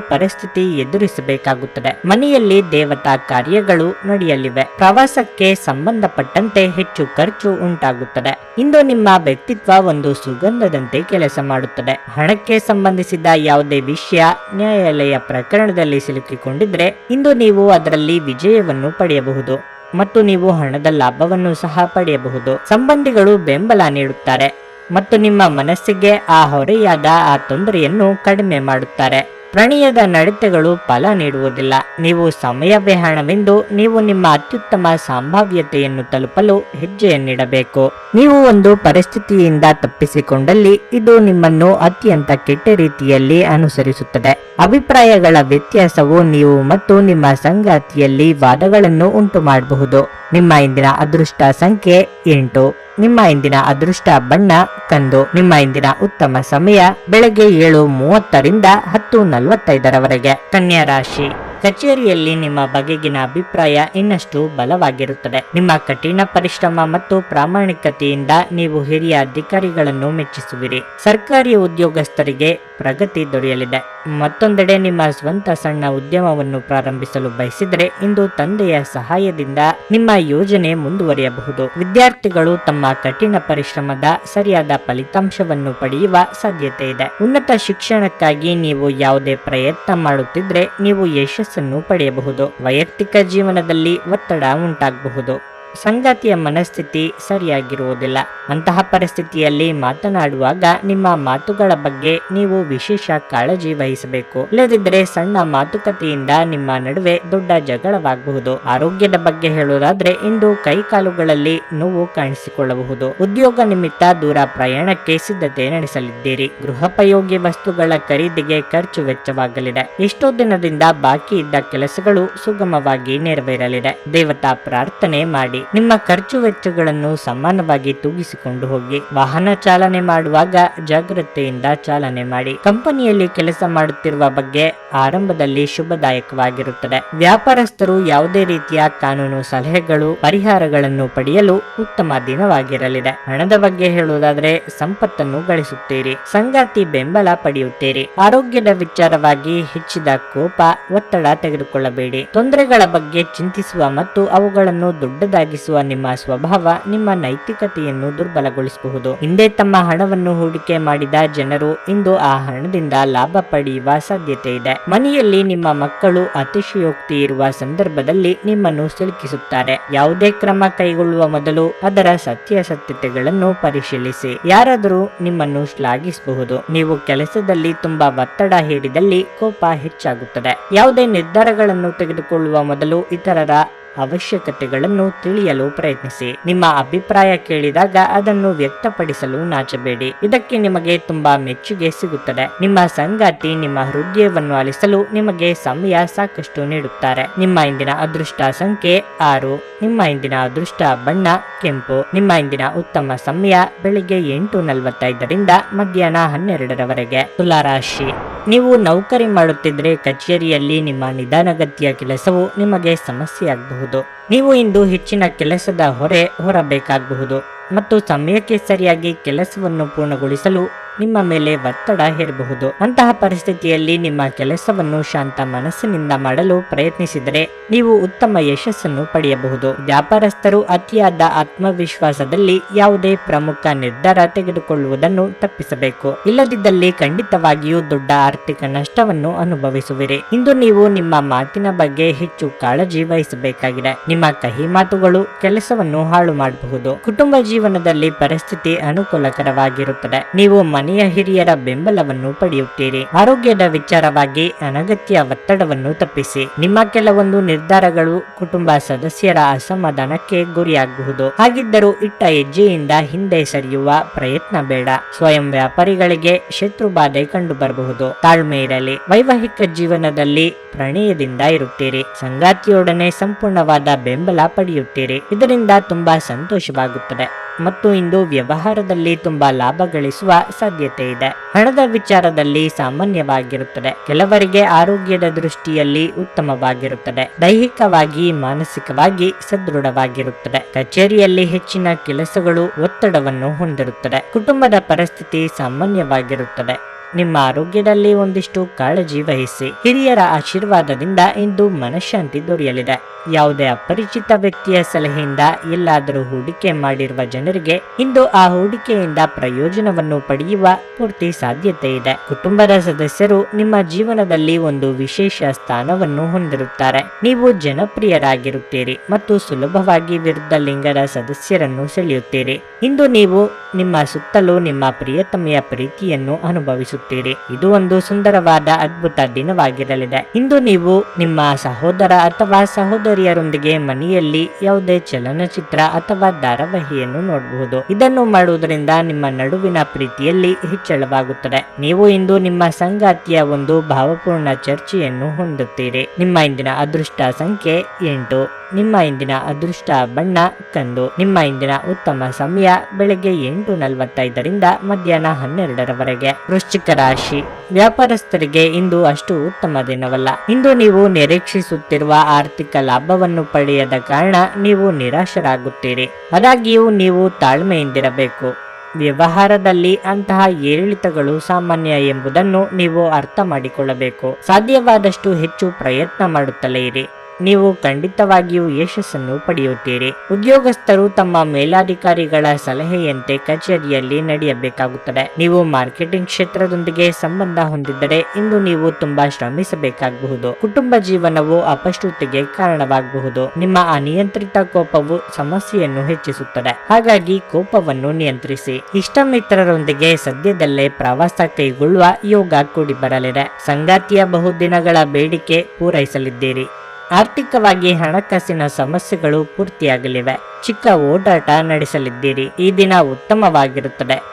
ಪರಿಸ್ಥಿತಿ ಎದುರಿಸಬೇಕಾಗುತ್ತದೆ. ಮನೆಯಲ್ಲಿ ದೇವತಾ ಕಾರ್ಯಗಳು ನಡೆಯಲಿವೆ. ಪ್ರವಾಸಕ್ಕೆ ಸಂಬಂಧಪಟ್ಟಂತೆ ಹೆಚ್ಚು ಖರ್ಚು ಉಂಟಾಗುತ್ತದೆ. ಇಂದು ನಿಮ್ಮ ವ್ಯಕ್ತಿತ್ವ ಒಂದು ಸುಗಂಧದಂತೆ ಕೆಲಸ ಮಾಡುತ್ತದೆ. ಹಣಕ್ಕೆ ಸಂಬಂಧಿಸಿದ ಯಾವುದೇ ವಿಷಯ ನ್ಯಾಯಾಲಯ ಪ್ರಕರಣದಲ್ಲಿ ಸಿಲುಕಿಕೊಂಡಿದ್ರೆ ಇಂದು ನೀವು ಅದರಲ್ಲಿ ವಿಜಯವನ್ನು ಪಡೆಯಬಹುದು ಮತ್ತು ನೀವು ಹಣದ ಲಾಭವನ್ನು ಸಹ ಪಡೆಯಬಹುದು. ಸಂಬಂಧಿಗಳು ಬೆಂಬಲ ನೀಡುತ್ತಾರೆ ಮತ್ತು ನಿಮ್ಮ ಮನಸ್ಸಿಗೆ ಆ ಹೊರೆಯಾದ ಆ ತೊಂದರೆಯನ್ನು ಕಡಿಮೆ ಮಾಡುತ್ತಾರೆ. ಪ್ರಣಯದ ನಡತೆಗಳು ಫಲ ನೀಡುವುದಿಲ್ಲ. ನೀವು ಸಮಯವೇ ಹಣವೆಂದು ನೀವು ನಿಮ್ಮ ಅತ್ಯುತ್ತಮ ಸಂಭಾವ್ಯತೆಯನ್ನು ತಲುಪಲು ಹೆಜ್ಜೆಯನ್ನಿಡಬೇಕು. ನೀವು ಒಂದು ಪರಿಸ್ಥಿತಿಯಿಂದ ತಪ್ಪಿಸಿಕೊಂಡಲ್ಲಿ ಇದು ನಿಮ್ಮನ್ನು ಅತ್ಯಂತ ಕೆಟ್ಟ ರೀತಿಯಲ್ಲಿ ಅನುಸರಿಸುತ್ತದೆ. ಅಭಿಪ್ರಾಯಗಳ ವ್ಯತ್ಯಾಸವು ನೀವು ಮತ್ತು ನಿಮ್ಮ ಸಂಗಾತಿಯಲ್ಲಿ ವಾದಗಳನ್ನು ಉಂಟು ಮಾಡಬಹುದು ನಿಮ್ಮ ಇಂದಿನ ಅದೃಷ್ಟ ಸಂಖ್ಯೆ ಎಂಟು. ನಿಮ್ಮ ಇಂದಿನ ಅದೃಷ್ಟ ಬಣ್ಣ ಕಂದು ನಿಮ್ಮ ಇಂದಿನ ಉತ್ತಮ ಸಮಯ ಬೆಳಗ್ಗೆ ಏಳು ಮೂವತ್ತರಿಂದ ಹತ್ತು ನಲವತ್ತೈದರವರೆಗೆ ಕನ್ಯಾ ರಾಶಿ. ಕಚೇರಿಯಲ್ಲಿ ನಿಮ್ಮ ಬಗೆಗಿನ ಅಭಿಪ್ರಾಯ ಇನ್ನಷ್ಟು ಬಲವಾಗಿರುತ್ತದೆ. ನಿಮ್ಮ ಕಠಿಣ ಪರಿಶ್ರಮ ಮತ್ತು ಪ್ರಾಮಾಣಿಕತೆಯಿಂದ ನೀವು ಹಿರಿಯ ಅಧಿಕಾರಿಗಳನ್ನು ಮೆಚ್ಚಿಸುವಿರಿ. ಸರ್ಕಾರಿ ಉದ್ಯೋಗಸ್ಥರಿಗೆ ಪ್ರಗತಿ ದೊರೆಯಲಿದೆ. ಮತ್ತೊಂದೆಡೆ ನಿಮ್ಮ ಸ್ವಂತ ಸಣ್ಣ ಉದ್ಯಮವನ್ನು ಪ್ರಾರಂಭಿಸಲು ಬಯಸಿದರೆ ಇಂದು ತಂದೆಯ ಸಹಾಯದಿಂದ ನಿಮ್ಮ ಯೋಜನೆ ಮುಂದುವರಿಯಬಹುದು. ವಿದ್ಯಾರ್ಥಿಗಳು ತಮ್ಮ ಕಠಿಣ ಪರಿಶ್ರಮದ ಸರಿಯಾದ ಫಲಿತಾಂಶವನ್ನು ಪಡೆಯುವ ಸಾಧ್ಯತೆ ಇದೆ. ಉನ್ನತ ಶಿಕ್ಷಣಕ್ಕಾಗಿ ನೀವು ಯಾವುದೇ ಪ್ರಯತ್ನ ಮಾಡುತ್ತಿದ್ರೆ ನೀವು ಯಶಸ್ಸನ್ನು ಪಡೆಯಬಹುದು. ವೈಯಕ್ತಿಕ ಜೀವನದಲ್ಲಿ ಒತ್ತಡ ಉಂಟಾಗಬಹುದು. ಸಂಗಾತಿಯ ಮನಸ್ಥಿತಿ ಸರಿಯಾಗಿರುವುದಿಲ್ಲ. ಅಂತಹ ಪರಿಸ್ಥಿತಿಯಲ್ಲಿ ಮಾತನಾಡುವಾಗ ನಿಮ್ಮ ಮಾತುಗಳ ಬಗ್ಗೆ ನೀವು ವಿಶೇಷ ಕಾಳಜಿ ವಹಿಸಬೇಕು. ಇಲ್ಲದಿದ್ದರೆ ಸಣ್ಣ ಮಾತುಕತೆಯಿಂದ ನಿಮ್ಮ ನಡುವೆ ದೊಡ್ಡ ಜಗಳವಾಗಬಹುದು. ಆರೋಗ್ಯದ ಬಗ್ಗೆ ಹೇಳುವುದಾದ್ರೆ ಇಂದು ಕೈಕಾಲುಗಳಲ್ಲಿ ನೋವು ಕಾಣಿಸಿಕೊಳ್ಳಬಹುದು. ಉದ್ಯೋಗ ನಿಮಿತ್ತ ದೂರ ಪ್ರಯಾಣಕ್ಕೆ ಸಿದ್ಧತೆ ನಡೆಸಲಿದ್ದೀರಿ. ಗೃಹೋಪಯೋಗಿ ವಸ್ತುಗಳ ಖರೀದಿಗೆ ಖರ್ಚು ವೆಚ್ಚವಾಗಲಿದೆ. ಎಷ್ಟೋ ದಿನದಿಂದ ಬಾಕಿ ಇದ್ದ ಕೆಲಸಗಳು ಸುಗಮವಾಗಿ ನೆರವೇರಲಿದೆ. ದೇವತಾ ಪ್ರಾರ್ಥನೆ ಮಾಡಿ. ನಿಮ್ಮ ಖರ್ಚು ವೆಚ್ಚಗಳನ್ನು ಸಮಾನವಾಗಿ ತೂಗಿಸಿಕೊಂಡು ಹೋಗಿ. ವಾಹನ ಚಾಲನೆ ಮಾಡುವಾಗ ಜಾಗ್ರತೆಯಿಂದ ಚಾಲನೆ ಮಾಡಿ. ಕಂಪನಿಯಲ್ಲಿ ಕೆಲಸ ಮಾಡುತ್ತಿರುವ ಬಗ್ಗೆ ಆರಂಭದಲ್ಲಿ ಶುಭದಾಯಕವಾಗಿರುತ್ತದೆ. ವ್ಯಾಪಾರಸ್ಥರು ಯಾವುದೇ ರೀತಿಯ ಕಾನೂನು ಸಲಹೆಗಳು, ಪರಿಹಾರಗಳನ್ನು ಪಡೆಯಲು ಉತ್ತಮ ದಿನವಾಗಿರಲಿದೆ. ಹಣದ ಬಗ್ಗೆ ಹೇಳುವುದಾದ್ರೆ ಸಂಪತ್ತನ್ನು ಗಳಿಸುತ್ತೀರಿ. ಸಂಗಾತಿ ಬೆಂಬಲ ಪಡೆಯುತ್ತೀರಿ. ಆರೋಗ್ಯದ ವಿಚಾರವಾಗಿ ಹೆಚ್ಚಿದ ಕೋಪ, ಒತ್ತಡ ತೆಗೆದುಕೊಳ್ಳಬೇಡಿ. ತೊಂದರೆಗಳ ಬಗ್ಗೆ ಚಿಂತಿಸುವ ಮತ್ತು ಅವುಗಳನ್ನು ದೊಡ್ಡದಾಗಿಸುವ ನಿಮ್ಮ ಸ್ವಭಾವ, ನಿಮ್ಮ ನೈತಿಕತೆಯನ್ನು ದುರ್ಬಲಗೊಳಿಸಬಹುದು. ಹಿಂದೆ ತಮ್ಮ ಹಣವನ್ನು ಹೂಡಿಕೆ ಮಾಡಿದ ಜನರು ಇಂದು ಆ ಹಣದಿಂದ ಲಾಭ ಪಡೆಯುವ ಸಾಧ್ಯತೆ ಇದೆ. ಮನೆಯಲ್ಲಿ ನಿಮ್ಮ ಮಕ್ಕಳು ಅತಿಶಯೋಕ್ತಿ ಇರುವ ಸಂದರ್ಭದಲ್ಲಿ ನಿಮ್ಮನ್ನು ಸಿಲುಕಿಸುತ್ತಾರೆ. ಯಾವುದೇ ಕ್ರಮ ಕೈಗೊಳ್ಳುವ ಮೊದಲು ಅದರ ಸತ್ಯಾಸತ್ಯತೆಗಳನ್ನು ಪರಿಶೀಲಿಸಿ. ಯಾರಾದರೂ ನಿಮ್ಮನ್ನು ಶ್ಲಾಘಿಸಬಹುದು. ನೀವು ಕೆಲಸದಲ್ಲಿ ತುಂಬಾ ಒತ್ತಡ ಹೇರಿದಲ್ಲಿ ಕೋಪ ಹೆಚ್ಚಾಗುತ್ತದೆ. ಯಾವುದೇ ನಿರ್ಧಾರಗಳನ್ನು ತೆಗೆದುಕೊಳ್ಳುವ ಮೊದಲು ಇತರರ ಅವಶ್ಯಕತೆಗಳನ್ನು ತಿಳಿಯಲು ಪ್ರಯತ್ನಿಸಿ. ನಿಮ್ಮ ಅಭಿಪ್ರಾಯ ಕೇಳಿದಾಗ ಅದನ್ನು ವ್ಯಕ್ತಪಡಿಸಲು ನಾಚಬೇಡಿ. ಇದಕ್ಕೆ ನಿಮಗೆ ತುಂಬಾ ಮೆಚ್ಚುಗೆ ಸಿಗುತ್ತದೆ. ನಿಮ್ಮ ಸಂಗಾತಿ ನಿಮ್ಮ ಹೃದಯವನ್ನು ಅಲಿಸಲು ನಿಮಗೆ ಸಮಯ ಸಾಕಷ್ಟು ನೀಡುತ್ತಾರೆ. ನಿಮ್ಮ ಇಂದಿನ ಅದೃಷ್ಟ ಸಂಖ್ಯೆ ಆರು. ನಿಮ್ಮ ಇಂದಿನ ಅದೃಷ್ಟ ಬಣ್ಣ ಕೆಂಪು. ನಿಮ್ಮ ಇಂದಿನ ಉತ್ತಮ ಸಮಯ ಬೆಳಿಗ್ಗೆ ಎಂಟು ನಲವತ್ತೈದರಿಂದ ಮಧ್ಯಾಹ್ನ ಹನ್ನೆರಡರವರೆಗೆ. ತುಲಾರಾಶಿ. ನೀವು ನೌಕರಿ ಮಾಡುತ್ತಿದ್ರೆ ಕಚೇರಿಯಲ್ಲಿ ನಿಮ್ಮ ನಿಧಾನಗತಿಯ ಕೆಲಸವು ನಿಮಗೆ ほど。ನೀವು ಇಂದು ಹೆಚ್ಚಿನ ಕೆಲಸದ ಹೊರೆ ಹೊರಬೇಕಾಗಬಹುದು ಮತ್ತು ಸಮಯಕ್ಕೆ ಸರಿಯಾಗಿ ಕೆಲಸವನ್ನು ಪೂರ್ಣಗೊಳಿಸಲು ನಿಮ್ಮ ಮೇಲೆ ಒತ್ತಡ ಹೇರಬಹುದು. ಅಂತಹ ಪರಿಸ್ಥಿತಿಯಲ್ಲಿ ನಿಮ್ಮ ಕೆಲಸವನ್ನು ಶಾಂತ ಮನಸ್ಸಿನಿಂದ ಮಾಡಲು ಪ್ರಯತ್ನಿಸಿದರೆ ನೀವು ಉತ್ತಮ ಯಶಸ್ಸನ್ನು ಪಡೆಯಬಹುದು. ವ್ಯಾಪಾರಸ್ಥರು ಅತಿಯಾದ ಆತ್ಮವಿಶ್ವಾಸದಲ್ಲಿ ಯಾವುದೇ ಪ್ರಮುಖ ನಿರ್ಧಾರ ತೆಗೆದುಕೊಳ್ಳುವುದನ್ನು ತಪ್ಪಿಸಬೇಕು. ಇಲ್ಲದಿದ್ದಲ್ಲಿ ಖಂಡಿತವಾಗಿಯೂ ದೊಡ್ಡ ಆರ್ಥಿಕ ನಷ್ಟವನ್ನು ಅನುಭವಿಸುವಿರಿ. ಇಂದು ನೀವು ನಿಮ್ಮ ಮಾತಿನ ಬಗ್ಗೆ ಹೆಚ್ಚು ಕಾಳಜಿ ವಹಿಸಬೇಕಾಗಿದೆ. ನಿಮ್ಮ ಕಹಿ ಮಾತುಗಳು ಕೆಲಸವನ್ನು ಹಾಳು ಮಾಡಬಹುದು. ಕುಟುಂಬ ಜೀವನದಲ್ಲಿ ಪರಿಸ್ಥಿತಿ ಅನುಕೂಲಕರವಾಗಿರುತ್ತದೆ. ನೀವು ಮನೆಯ ಹಿರಿಯರ ಬೆಂಬಲವನ್ನು ಪಡೆಯುತ್ತೀರಿ. ಆರೋಗ್ಯದ ವಿಚಾರವಾಗಿ ಅನಗತ್ಯ ಒತ್ತಡವನ್ನು ತಪ್ಪಿಸಿ. ನಿಮ್ಮ ಕೆಲವೊಂದು ನಿರ್ಧಾರಗಳು ಕುಟುಂಬ ಸದಸ್ಯರ ಅಸಮಾಧಾನಕ್ಕೆ ಗುರಿಯಾಗಬಹುದು. ಹಾಗಿದ್ದರೂ ಇಟ್ಟ ಹೆಜ್ಜೆಯಿಂದ ಹಿಂದೆ ಸರಿಯುವ ಪ್ರಯತ್ನ ಬೇಡ. ಸ್ವಯಂ ವ್ಯಾಪಾರಿಗಳಿಗೆ ಶತ್ರು ಬಾಧೆ ಕಂಡು ಬರಬಹುದು ತಾಳ್ಮೆ ಇರಲಿ. ವೈವಾಹಿಕ ಜೀವನದಲ್ಲಿ ಪ್ರಣಯದಿಂದ ಇರುತ್ತೀರಿ. ಸಂಗಾತಿಯೊಡನೆ ಸಂಪೂರ್ಣವಾದ ಬೆಂಬಲ ಪಡೆಯುತ್ತೀರಿ. ಇದರಿಂದ ತುಂಬಾ ಸಂತೋಷವಾಗುತ್ತದೆ. ಮತ್ತು ಇಂದು ವ್ಯವಹಾರದಲ್ಲಿ ತುಂಬಾ ಲಾಭ ಗಳಿಸುವ ಸಾಧ್ಯತೆ ಇದೆ. ಹಣದ ವಿಚಾರದಲ್ಲಿ ಸಾಮಾನ್ಯವಾಗಿರುತ್ತದೆ. ಕೆಲವರಿಗೆ ಆರೋಗ್ಯದ ದೃಷ್ಟಿಯಲ್ಲಿ ಉತ್ತಮವಾಗಿರುತ್ತದೆ. ದೈಹಿಕವಾಗಿ, ಮಾನಸಿಕವಾಗಿ ಸದೃಢವಾಗಿರುತ್ತದೆ. ಕಚೇರಿಯಲ್ಲಿ ಹೆಚ್ಚಿನ ಕೆಲಸಗಳು ಒತ್ತಡವನ್ನು ಹೊಂದಿರುತ್ತದೆ. ಕುಟುಂಬದ ಪರಿಸ್ಥಿತಿ ಸಾಮಾನ್ಯವಾಗಿರುತ್ತದೆ. ನಿಮ್ಮ ಆರೋಗ್ಯದಲ್ಲಿ ಒಂದಿಷ್ಟು ಕಾಳಜಿ ವಹಿಸಿ. ಹಿರಿಯರ ಆಶೀರ್ವಾದದಿಂದ ಇಂದು ಮನಃಶಾಂತಿ ದೊರೆಯಲಿದೆ. ಯಾವುದೇ ಅಪರಿಚಿತ ವ್ಯಕ್ತಿಯ ಸಲಹೆಯಿಂದ ಎಲ್ಲಾದರೂ ಹೂಡಿಕೆ ಮಾಡಿರುವ ಜನರಿಗೆ ಇಂದು ಆ ಹೂಡಿಕೆಯಿಂದ ಪ್ರಯೋಜನವನ್ನು ಪಡೆಯುವ ಪೂರ್ತಿ ಸಾಧ್ಯತೆ ಇದೆ. ಕುಟುಂಬದ ಸದಸ್ಯರು ನಿಮ್ಮ ಜೀವನದಲ್ಲಿ ಒಂದು ವಿಶೇಷ ಸ್ಥಾನವನ್ನು ಹೊಂದಿರುತ್ತಾರೆ. ನೀವು ಜನಪ್ರಿಯರಾಗಿರುತ್ತೀರಿ ಮತ್ತು ಸುಲಭವಾಗಿ ವಿರುದ್ಧ ಲಿಂಗದ ಸದಸ್ಯರನ್ನು ಸೆಳೆಯುತ್ತೀರಿ. ಇಂದು ನೀವು ನಿಮ್ಮ ಸುತ್ತಲೂ ನಿಮ್ಮ ಪ್ರಿಯತಮೆಯ ಪ್ರೀತಿಯನ್ನು ಅನುಭವಿಸುತ್ತೀರಿ. ಇದು ಒಂದು ಸುಂದರವಾದ ಅದ್ಭುತ ದಿನವಾಗಿರಲಿದೆ. ಇಂದು ನೀವು ನಿಮ್ಮ ಸಹೋದರ ಅಥವಾ ಸಹೋದರಿಯರೊಂದಿಗೆ ಮನೆಯಲ್ಲಿ ಯಾವುದೇ ಚಲನಚಿತ್ರ ಅಥವಾ ಧಾರಾವಾಹಿಯನ್ನು ನೋಡಬಹುದು. ಇದನ್ನು ಮಾಡುವುದರಿಂದ ನಿಮ್ಮ ನಡುವಿನ ಪ್ರೀತಿಯಲ್ಲಿ ಹೆಚ್ಚಳವಾಗುತ್ತದೆ. ನೀವು ಇಂದು ನಿಮ್ಮ ಸಂಗಾತಿಯ ಒಂದು ಭಾವಪೂರ್ಣ ಚರ್ಚೆಯನ್ನು ಹೊಂದುತ್ತೀರಿ. ನಿಮ್ಮ ಇಂದಿನ ಅದೃಷ್ಟ ಸಂಖ್ಯೆ ಎಂಟು. ನಿಮ್ಮ ಇಂದಿನ ಅದೃಷ್ಟ ಬಣ್ಣ ಕಂದು. ನಿಮ್ಮ ಇಂದಿನ ಉತ್ತಮ ಸಮಯ ಬೆಳಗ್ಗೆ ಎಂಟು. ನಲವತ್ತೈದರಿಂದ ಮಧ್ಯಾಹ್ನ ಹನ್ನೆರಡರವರೆಗೆ. ವೃಶ್ಚಿಕ ರಾಶಿ. ವ್ಯಾಪಾರಸ್ಥರಿಗೆ ಇಂದು ಅಷ್ಟು ಉತ್ತಮ ದಿನವಲ್ಲ. ಇಂದು ನೀವು ನಿರೀಕ್ಷಿಸುತ್ತಿರುವ ಆರ್ಥಿಕ ಲಾಭವನ್ನು ಪಡೆಯದ ಕಾರಣ ನೀವು ನಿರಾಶರಾಗುತ್ತೀರಿ. ಆದಾಗ್ಯೂ ನೀವು ತಾಳ್ಮೆಯಿಂದಿರಬೇಕು. ವ್ಯವಹಾರದಲ್ಲಿ ಅಂತಹ ಏರಿಳಿತಗಳು ಸಾಮಾನ್ಯ ಎಂಬುದನ್ನು ನೀವು ಅರ್ಥ ಮಾಡಿಕೊಳ್ಳಬೇಕು. ಸಾಧ್ಯವಾದಷ್ಟು ಹೆಚ್ಚು ಪ್ರಯತ್ನ ಮಾಡುತ್ತಲೇ ಇರಿ. ನೀವು ಖಂಡಿತವಾಗಿಯೂ ಯಶಸ್ಸನ್ನು ಪಡೆಯುತ್ತೀರಿ. ಉದ್ಯೋಗಸ್ಥರು ತಮ್ಮ ಮೇಲಾಧಿಕಾರಿಗಳ ಸಲಹೆಯಂತೆ ಕಚೇರಿಯಲ್ಲಿ ನಡೆಯಬೇಕಾಗುತ್ತದೆ. ನೀವು ಮಾರ್ಕೆಟಿಂಗ್ ಕ್ಷೇತ್ರದೊಂದಿಗೆ ಸಂಬಂಧ ಹೊಂದಿದ್ದರೆ ಇಂದು ನೀವು ತುಂಬಾ ಶ್ರಮಿಸಬೇಕಾಗಬಹುದು. ಕುಟುಂಬ ಜೀವನವು ಅಪಶ್ರುತಿಗೆ ಕಾರಣವಾಗಬಹುದು. ನಿಮ್ಮ ಅನಿಯಂತ್ರಿತ ಕೋಪವು ಸಮಸ್ಯೆಯನ್ನು ಹೆಚ್ಚಿಸುತ್ತದೆ. ಹಾಗಾಗಿ ಕೋಪವನ್ನು ನಿಯಂತ್ರಿಸಿ. ಇಷ್ಟ ಮಿತ್ರರೊಂದಿಗೆ ಸದ್ಯದಲ್ಲೇ ಪ್ರವಾಸ ಕೈಗೊಳ್ಳುವ ಯೋಗ ಕೂಡಿ ಬರಲಿದೆ ಸಂಗಾತಿಯ ಬಹುದಿನಗಳ ಬೇಡಿಕೆ ಪೂರೈಸಲಿದ್ದೀರಿ. ಆರ್ಥಿಕವಾಗಿ ಹಣಕಾಸಿನ ಸಮಸ್ಯೆಗಳು ಪೂರ್ತಿಯಾಗಲಿವೆ. ಚಿಕ್ಕ ಓಡಾಟ ನಡೆಸಲಿದ್ದೀರಿ. ಈ ದಿನ ಉತ್ತಮವಾಗಿರುತ್ತದೆ.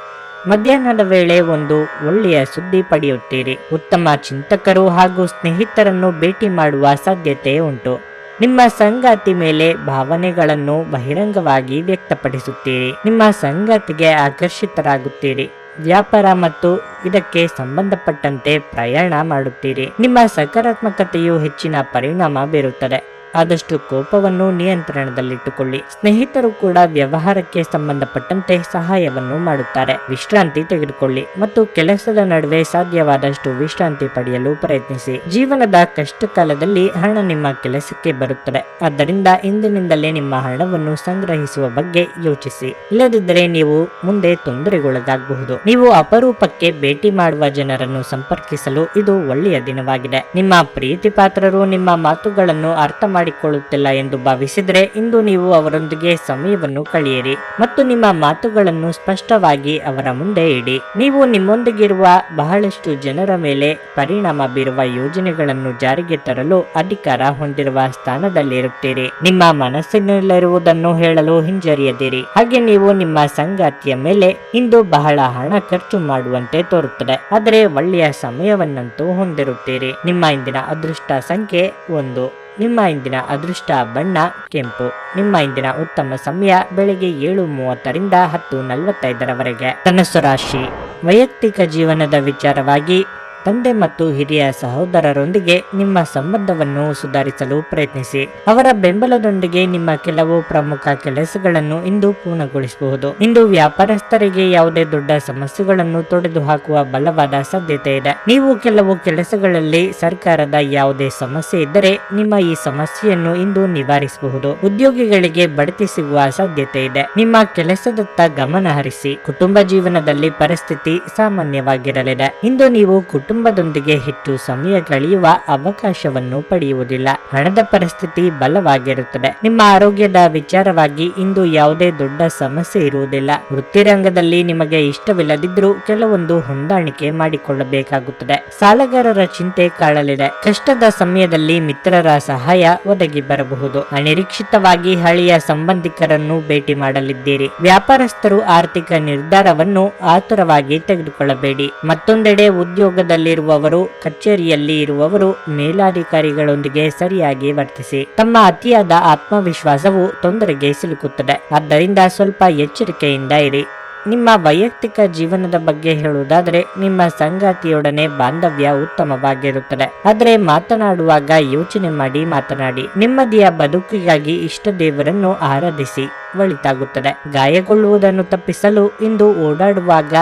ಮಧ್ಯಾಹ್ನದ ವೇಳೆ ಒಂದು ಒಳ್ಳೆಯ ಸುದ್ದಿ ಪಡೆಯುತ್ತೀರಿ. ಉತ್ತಮ ಚಿಂತಕರು ಹಾಗೂ ಸ್ನೇಹಿತರನ್ನು ಭೇಟಿ ಮಾಡುವ ಸಾಧ್ಯತೆ ಉಂಟು. ನಿಮ್ಮ ಸಂಗಾತಿ ಮೇಲೆ ಭಾವನೆಗಳನ್ನು ಬಹಿರಂಗವಾಗಿ ವ್ಯಕ್ತಪಡಿಸುತ್ತೀರಿ. ನಿಮ್ಮ ಸಂಗಾತಿಗೆ ಆಕರ್ಷಿತರಾಗುತ್ತೀರಿ. ವ್ಯಾಪಾರ ಮತ್ತು ಇದಕ್ಕೆ ಸಂಬಂಧಪಟ್ಟಂತೆ ಪ್ರಯಾಣ ಮಾಡುತ್ತೀರಿ. ನಿಮ್ಮ ಸಕಾರಾತ್ಮಕತೆಯು ಹೆಚ್ಚಿನ ಪರಿಣಾಮ ಬೀರುತ್ತದೆ. ಆದಷ್ಟು ಕೋಪವನ್ನು ನಿಯಂತ್ರಣದಲ್ಲಿಟ್ಟುಕೊಳ್ಳಿ. ಸ್ನೇಹಿತರು ಕೂಡ ವ್ಯವಹಾರಕ್ಕೆ ಸಂಬಂಧಪಟ್ಟಂತೆ ಸಹಾಯವನ್ನು ಮಾಡುತ್ತಾರೆ. ವಿಶ್ರಾಂತಿ ತೆಗೆದುಕೊಳ್ಳಿ ಮತ್ತು ಕೆಲಸದ ನಡುವೆ ಸಾಧ್ಯವಾದಷ್ಟು ವಿಶ್ರಾಂತಿ ಪಡೆಯಲು ಪ್ರಯತ್ನಿಸಿ. ಜೀವನದ ಕಷ್ಟ ಕಾಲದಲ್ಲಿ ಹಣ ನಿಮ್ಮ ಕೆಲಸಕ್ಕೆ ಬರುತ್ತದೆ. ಆದ್ದರಿಂದ ಇಂದಿನಿಂದಲೇ ನಿಮ್ಮ ಹಣವನ್ನು ಸಂಗ್ರಹಿಸುವ ಬಗ್ಗೆ ಯೋಚಿಸಿ. ಇಲ್ಲದಿದ್ದರೆ ನೀವು ಮುಂದೆ ತೊಂದರೆಗೊಳಗಾಗಬಹುದು. ನೀವು ಅಪರೂಪಕ್ಕೆ ಭೇಟಿ ಮಾಡುವ ಜನರನ್ನು ಸಂಪರ್ಕಿಸಲು ಇದು ಒಳ್ಳೆಯ ದಿನವಾಗಿದೆ. ನಿಮ್ಮ ಪ್ರೀತಿ ಪಾತ್ರರು ನಿಮ್ಮ ಮಾತುಗಳನ್ನು ಅರ್ಥ ಮಾಡಿಕೊಳ್ಳುತ್ತಿಲ್ಲ ಎಂದು ಭಾವಿಸಿದರೆ ಇಂದು ನೀವು ಅವರೊಂದಿಗೆ ಸಮಯವನ್ನು ಕಳೆಯಿರಿ ಮತ್ತು ನಿಮ್ಮ ಮಾತುಗಳನ್ನು ಸ್ಪಷ್ಟವಾಗಿ ಅವರ ಮುಂದೆ ಇಡಿ. ನೀವು ನಿಮ್ಮೊಂದಿಗಿರುವ ಬಹಳಷ್ಟು ಜನರ ಮೇಲೆ ಪರಿಣಾಮ ಬೀರುವ ಯೋಜನೆಗಳನ್ನು ಜಾರಿಗೆ ತರಲು ಅಧಿಕಾರ ಹೊಂದಿರುವ ಸ್ಥಾನದಲ್ಲಿರುತ್ತೀರಿ. ನಿಮ್ಮ ಮನಸ್ಸಿನಲ್ಲಿರುವುದನ್ನು ಹೇಳಲು ಹಿಂಜರಿಯದಿರಿ. ಹಾಗೆ ನೀವು ನಿಮ್ಮ ಸಂಗಾತಿಯ ಮೇಲೆ ಇಂದು ಬಹಳ ಹಣ ಖರ್ಚು ಮಾಡುವಂತೆ ತೋರುತ್ತದೆ. ಆದರೆ ಒಳ್ಳೆಯ ಸಮಯವನ್ನಂತೂ ಹೊಂದಿರುತ್ತೀರಿ. ನಿಮ್ಮ ಇಂದಿನ ಅದೃಷ್ಟ ಸಂಖ್ಯೆ ಒಂದು. ನಿಮ್ಮ ಇಂದಿನ ಅದೃಷ್ಟ ಬಣ್ಣ, ಕೆಂಪು. ನಿಮ್ಮ ಇಂದಿನ ಉತ್ತಮ ಸಮಯ ಬೆಳಿಗ್ಗೆ ಏಳು ಮೂವತ್ತರಿಂದ ಹತ್ತು ನಲವತ್ತೈದರವರೆಗೆ. ಧನಸ್ಸು ರಾಶಿ. ವೈಯಕ್ತಿಕ ಜೀವನದ ವಿಚಾರವಾಗಿ ತಂದೆ ಮತ್ತು ಹಿರಿಯ ಸಹೋದರರೊಂದಿಗೆ ನಿಮ್ಮ ಸಂಬಂಧವನ್ನು ಸುಧಾರಿಸಲು ಪ್ರಯತ್ನಿಸಿ. ಅವರ ಬೆಂಬಲದೊಂದಿಗೆ ನಿಮ್ಮ ಕೆಲವು ಪ್ರಮುಖ ಕೆಲಸಗಳನ್ನು ಇಂದು ಪೂರ್ಣಗೊಳಿಸಬಹುದು. ಇಂದು ವ್ಯಾಪಾರಸ್ಥರಿಗೆ ಯಾವುದೇ ದೊಡ್ಡ ಸಮಸ್ಯೆಗಳನ್ನು ತೊಡೆದು ಹಾಕುವ ಬಲವಾದ ಸಾಧ್ಯತೆ ಇದೆ. ನೀವು ಕೆಲವು ಕೆಲಸಗಳಲ್ಲಿ ಸರ್ಕಾರದ ಯಾವುದೇ ಸಮಸ್ಯೆ ಇದ್ದರೆ ನಿಮ್ಮ ಈ ಸಮಸ್ಯೆಯನ್ನು ಇಂದು ನಿವಾರಿಸಬಹುದು. ಉದ್ಯೋಗಿಗಳಿಗೆ ಬಡ್ತಿ ಸಿಗುವ ಸಾಧ್ಯತೆ ಇದೆ. ನಿಮ್ಮ ಕೆಲಸದತ್ತ ಗಮನ ಹರಿಸಿ. ಕುಟುಂಬ ಜೀವನದಲ್ಲಿ ಪರಿಸ್ಥಿತಿ ಸಾಮಾನ್ಯವಾಗಿರಲಿದೆ. ಇಂದು ನೀವು ಕುಟುಂಬದೊಂದಿಗೆ ಹೆಚ್ಚು ಸಮಯ ಕಳೆಯುವ ಅವಕಾಶವನ್ನು ಪಡೆಯುವುದಿಲ್ಲ. ಹಣದ ಪರಿಸ್ಥಿತಿ ಬಲವಾಗಿರುತ್ತದೆ. ನಿಮ್ಮ ಆರೋಗ್ಯದ ವಿಚಾರವಾಗಿ ಇಂದು ಯಾವುದೇ ದೊಡ್ಡ ಸಮಸ್ಯೆ ಇರುವುದಿಲ್ಲ. ವೃತ್ತಿರಂಗದಲ್ಲಿ ನಿಮಗೆ ಇಷ್ಟವಿಲ್ಲದಿದ್ರೂ ಕೆಲವೊಂದು ಹೊಂದಾಣಿಕೆ ಮಾಡಿಕೊಳ್ಳಬೇಕಾಗುತ್ತದೆ. ಸಾಲಗಾರರ ಚಿಂತೆ ಕಾಳಲಿದೆ ಕಷ್ಟದ ಸಮಯದಲ್ಲಿ ಮಿತ್ರರ ಸಹಾಯ ಒದಗಿ ಬರಬಹುದು. ಅನಿರೀಕ್ಷಿತವಾಗಿ ಹಳೆಯ ಸಂಬಂಧಿಕರನ್ನು ಭೇಟಿ ಮಾಡಲಿದ್ದೀರಿ. ವ್ಯಾಪಾರಸ್ಥರು ಆರ್ಥಿಕ ನಿರ್ಧಾರವನ್ನು ಆತುರವಾಗಿ ತೆಗೆದುಕೊಳ್ಳಬೇಡಿ. ಮತ್ತೊಂದೆಡೆ ಉದ್ಯೋಗದಲ್ಲಿರುವವರು ಕಚೇರಿಯಲ್ಲಿ ಇರುವವರು ಮೇಲಾಧಿಕಾರಿಗಳೊಂದಿಗೆ ಸರಿಯಾಗಿ ವರ್ತಿಸಿ. ತಮ್ಮ ಅತಿಯಾದ ಆತ್ಮವಿಶ್ವಾಸವು ತೊಂದರೆಗೆ ಸಿಲುಕುತ್ತದೆ. ಆದ್ದರಿಂದ ಸ್ವಲ್ಪ ಎಚ್ಚರಿಕೆಯಿಂದ ಇರಿ. ನಿಮ್ಮ ವೈಯಕ್ತಿಕ ಜೀವನದ ಬಗ್ಗೆ ಹೇಳುವುದಾದರೆ, ನಿಮ್ಮ ಸಂಗಾತಿಯೊಡನೆ ಬಾಂಧವ್ಯ ಉತ್ತಮವಾಗಿರುತ್ತದೆ. ಆದರೆ ಮಾತನಾಡುವಾಗ ಯೋಚನೆ ಮಾಡಿ ಮಾತನಾಡಿ. ನೆಮ್ಮದಿಯ ಬದುಕಿಗಾಗಿ ಇಷ್ಟ ದೇವರನ್ನು ಆರಾಧಿಸಿ, ಒಳಿತಾಗುತ್ತದೆ. ಗಾಯಗೊಳ್ಳುವುದನ್ನು ತಪ್ಪಿಸಲು ಇಂದು ಓಡಾಡುವಾಗ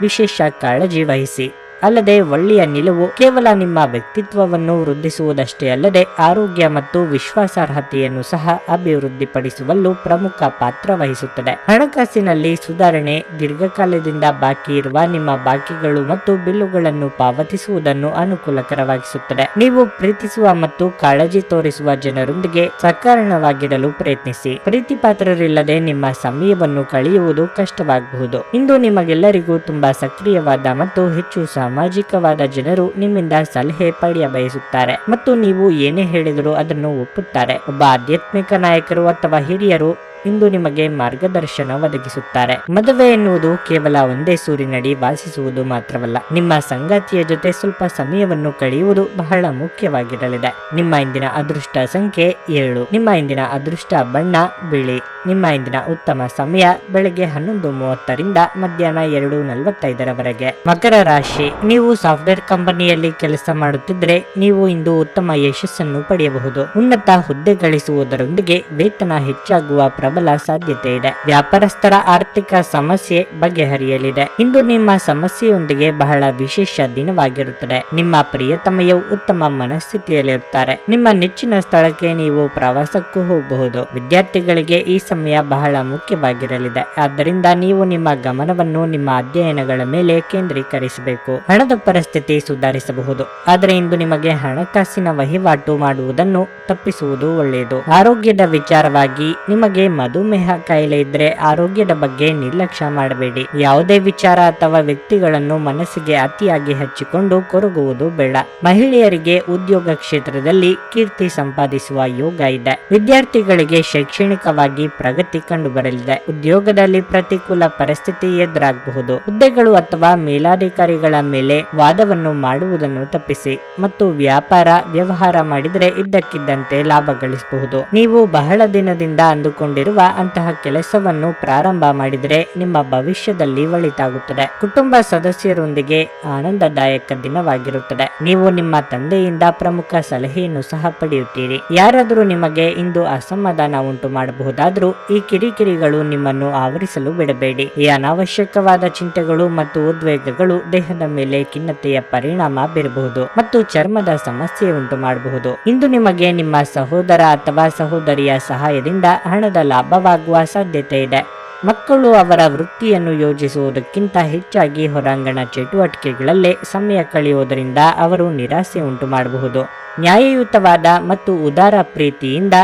ವಿಶೇಷ ಕಾಳಜಿ ವಹಿಸಿ. ಅಲ್ಲದೆ ಒಳ್ಳೆಯ ನಿಲುವು ಕೇವಲ ನಿಮ್ಮ ವ್ಯಕ್ತಿತ್ವವನ್ನು ವೃದ್ಧಿಸುವುದಷ್ಟೇ ಅಲ್ಲದೆ ಆರೋಗ್ಯ ಮತ್ತು ವಿಶ್ವಾಸಾರ್ಹತೆಯನ್ನು ಸಹ ಅಭಿವೃದ್ಧಿಪಡಿಸುವಲ್ಲೂ ಪ್ರಮುಖ ಪಾತ್ರ ವಹಿಸುತ್ತದೆ. ಹಣಕಾಸಿನಲ್ಲಿ ಸುಧಾರಣೆ ದೀರ್ಘಕಾಲದಿಂದ ಬಾಕಿ ಇರುವ ನಿಮ್ಮ ಬಾಕಿಗಳು ಮತ್ತು ಬಿಲ್ಲುಗಳನ್ನು ಪಾವತಿಸುವುದನ್ನು ಅನುಕೂಲಕರವಾಗಿಸುತ್ತದೆ. ನೀವು ಪ್ರೀತಿಸುವ ಮತ್ತು ಕಾಳಜಿ ತೋರಿಸುವ ಜನರೊಂದಿಗೆ ಸಕಾರಣವಾಗಿರಲು ಪ್ರಯತ್ನಿಸಿ. ಪ್ರೀತಿಪಾತ್ರರಿಲ್ಲದೆ ನಿಮ್ಮ ಸಮಯವನ್ನು ಕಳೆಯುವುದು ಕಷ್ಟವಾಗಬಹುದು. ಇಂದು ನಿಮಗೆಲ್ಲರಿಗೂ ತುಂಬಾ ಸಕ್ರಿಯವಾದ ಮತ್ತು ಹೆಚ್ಚು ಸಾಮಾಜಿಕವಾದ ಜನರು ನಿಮ್ಮಿಂದ ಸಲಹೆ ಪಡೆಯ ಬಯಸುತ್ತಾರೆ ಮತ್ತು ನೀವು ಏನೇ ಹೇಳಿದರೂ ಅದನ್ನು ಒಪ್ಪುತ್ತಾರೆ. ಒಬ್ಬ ಆಧ್ಯಾತ್ಮಿಕ ನಾಯಕರು ಅಥವಾ ಹಿರಿಯರು ಇಂದು ನಿಮಗೆ ಮಾರ್ಗದರ್ಶನ ಒದಗಿಸುತ್ತಾರೆ. ಮದುವೆ ಎನ್ನುವುದು ಕೇವಲ ಒಂದೇ ಸೂರಿನಡಿ ವಾಸಿಸುವುದು ಮಾತ್ರವಲ್ಲ, ನಿಮ್ಮ ಸಂಗಾತಿಯ ಜೊತೆ ಸ್ವಲ್ಪ ಸಮಯವನ್ನು ಕಳೆಯುವುದು ಬಹಳ ಮುಖ್ಯವಾಗಿರಲಿದೆ. ನಿಮ್ಮ ಇಂದಿನ ಅದೃಷ್ಟ ಸಂಖ್ಯೆ ಏಳು. ನಿಮ್ಮ ಇಂದಿನ ಅದೃಷ್ಟ ಬಣ್ಣ, ಬಿಳಿ. ನಿಮ್ಮ ಇಂದಿನ ಉತ್ತಮ ಸಮಯ ಬೆಳಗ್ಗೆ ಹನ್ನೊಂದು ಮೂವತ್ತರಿಂದ ಮಧ್ಯಾಹ್ನ ಎರಡು ನಲವತ್ತೈದರವರೆಗೆ. ಮಕರ ರಾಶಿ. ನೀವು ಸಾಫ್ಟ್ವೇರ್ ಕಂಪನಿಯಲ್ಲಿ ಕೆಲಸ ಮಾಡುತ್ತಿದ್ರೆ ನೀವು ಇಂದು ಉತ್ತಮ ಯಶಸ್ಸನ್ನು ಪಡೆಯಬಹುದು. ಉನ್ನತ ಹುದ್ದೆ ಗಳಿಸುವುದರೊಂದಿಗೆ ವೇತನ ಹೆಚ್ಚಾಗುವ ಪ್ರಬಲ ಸಾಧ್ಯತೆ ಇದೆ. ವ್ಯಾಪಾರಸ್ಥರ ಆರ್ಥಿಕ ಸಮಸ್ಯೆ ಬಗೆಹರಿಯಲಿದೆ. ಇಂದು ನಿಮ್ಮ ಸಮಸ್ಯೆಯೊಂದಿಗೆ ಬಹಳ ವಿಶೇಷ ದಿನವಾಗಿರುತ್ತದೆ. ನಿಮ್ಮ ಪ್ರಿಯತಮೆಯು ಉತ್ತಮ ಮನಸ್ಥಿತಿಯಲ್ಲಿರುತ್ತಾರೆ. ನಿಮ್ಮ ನೆಚ್ಚಿನ ಸ್ಥಳಕ್ಕೆ ನೀವು ಪ್ರವಾಸಕ್ಕೂ ಹೋಗಬಹುದು. ವಿದ್ಯಾರ್ಥಿಗಳಿಗೆ ಈ ಸಮಯ ಬಹಳ ಮುಖ್ಯವಾಗಿರಲಿದೆ. ಆದ್ದರಿಂದ ನೀವು ನಿಮ್ಮ ಗಮನವನ್ನು ನಿಮ್ಮ ಅಧ್ಯಯನಗಳ ಮೇಲೆ ಕೇಂದ್ರೀಕರಿಸಬೇಕು. ಹಣದ ಪರಿಸ್ಥಿತಿ ಸುಧಾರಿಸಬಹುದು. ಆದರೆ ಇಂದು ನಿಮಗೆ ಹಣಕಾಸಿನ ವಹಿವಾಟು ಮಾಡುವುದನ್ನು ತಪ್ಪಿಸುವುದು ಒಳ್ಳೆಯದು. ಆರೋಗ್ಯದ ವಿಚಾರವಾಗಿ ನಿಮಗೆ ಮಧುಮೇಹ ಕಾಯಿಲೆ ಇದ್ರೆ ಆರೋಗ್ಯದ ಬಗ್ಗೆ ನಿರ್ಲಕ್ಷ್ಯ ಮಾಡಬೇಡಿ. ಯಾವುದೇ ವಿಚಾರ ಅಥವಾ ವ್ಯಕ್ತಿಗಳನ್ನು ಮನಸ್ಸಿಗೆ ಅತಿಯಾಗಿ ಹಚ್ಚಿಕೊಂಡು ಕೊರಗುವುದು ಬೇಡ. ಮಹಿಳೆಯರಿಗೆ ಉದ್ಯೋಗ ಕ್ಷೇತ್ರದಲ್ಲಿ ಕೀರ್ತಿ ಸಂಪಾದಿಸುವ ಯೋಗ ಇದೆ. ವಿದ್ಯಾರ್ಥಿಗಳಿಗೆ ಶೈಕ್ಷಣಿಕವಾಗಿ ಪ್ರಗತಿ ಕಂಡು ಬರಲಿದೆ ಉದ್ಯೋಗದಲ್ಲಿ ಪ್ರತಿಕೂಲ ಪರಿಸ್ಥಿತಿ ಎದುರಾಗಬಹುದು. ಹುದ್ದೆಗಳು ಅಥವಾ ಮೇಲಾಧಿಕಾರಿಗಳ ಮೇಲೆ ವಾದವನ್ನು ಮಾಡುವುದನ್ನು ತಪ್ಪಿಸಿ ಮತ್ತು ವ್ಯಾಪಾರ, ವ್ಯವಹಾರ ಮಾಡಿದರೆ ಇದ್ದಕ್ಕಿದ್ದಂತೆ ಲಾಭ ಗಳಿಸಬಹುದು. ನೀವು ಬಹಳ ದಿನದಿಂದ ಅಂದುಕೊಂಡಿರುವ ಅಂತಹ ಕೆಲಸವನ್ನು ಪ್ರಾರಂಭ ಮಾಡಿದರೆ ನಿಮ್ಮ ಭವಿಷ್ಯದಲ್ಲಿ ಒಳಿತಾಗುತ್ತದೆ. ಕುಟುಂಬ ಸದಸ್ಯರೊಂದಿಗೆ ಆನಂದದಾಯಕ ದಿನವಾಗಿರುತ್ತದೆ. ನೀವು ನಿಮ್ಮ ತಂದೆಯಿಂದ ಪ್ರಮುಖ ಸಲಹೆಯನ್ನು ಸಹ ಪಡೆಯುತ್ತೀರಿ. ಯಾರಾದರೂ ನಿಮಗೆ ಇಂದು ಅಸಮಾಧಾನ ಉಂಟು ಮಾಡಬಹುದಾದರೂ ಈ ಕಿರಿಕಿರಿಗಳು ನಿಮ್ಮನ್ನು ಆವರಿಸಲು ಬಿಡಬೇಡಿ. ಈ ಅನಾವಶ್ಯಕವಾದ ಚಿಂತೆಗಳು ಮತ್ತು ಉದ್ವೇಗಗಳು ದೇಹದ ಮೇಲೆ ಖಿನ್ನತೆಯ ಪರಿಣಾಮ ಬೀರಬಹುದು ಮತ್ತು ಚರ್ಮದ ಸಮಸ್ಯೆ ಉಂಟು ಮಾಡಬಹುದು. ಇಂದು ನಿಮಗೆ ನಿಮ್ಮ ಸಹೋದರ ಅಥವಾ ಸಹೋದರಿಯ ಸಹಾಯದಿಂದ ಹಣದ ಲಾಭವಾಗುವ ಸಾಧ್ಯತೆ ಇದೆ. ಮಕ್ಕಳು ಅವರ ವೃತ್ತಿಯನ್ನು ಯೋಜಿಸುವುದಕ್ಕಿಂತ ಹೆಚ್ಚಾಗಿ ಹೊರಾಂಗಣ ಚಟುವಟಿಕೆಗಳಲ್ಲಿ ಸಮಯ ಕಳೆಯುವುದರಿಂದ ಅವರು ನಿರಾಸೆ ಉಂಟು ಮಾಡಬಹುದು. ನ್ಯಾಯಯುತವಾದ ಮತ್ತು ಉದಾರ ಪ್ರೀತಿಯಿಂದ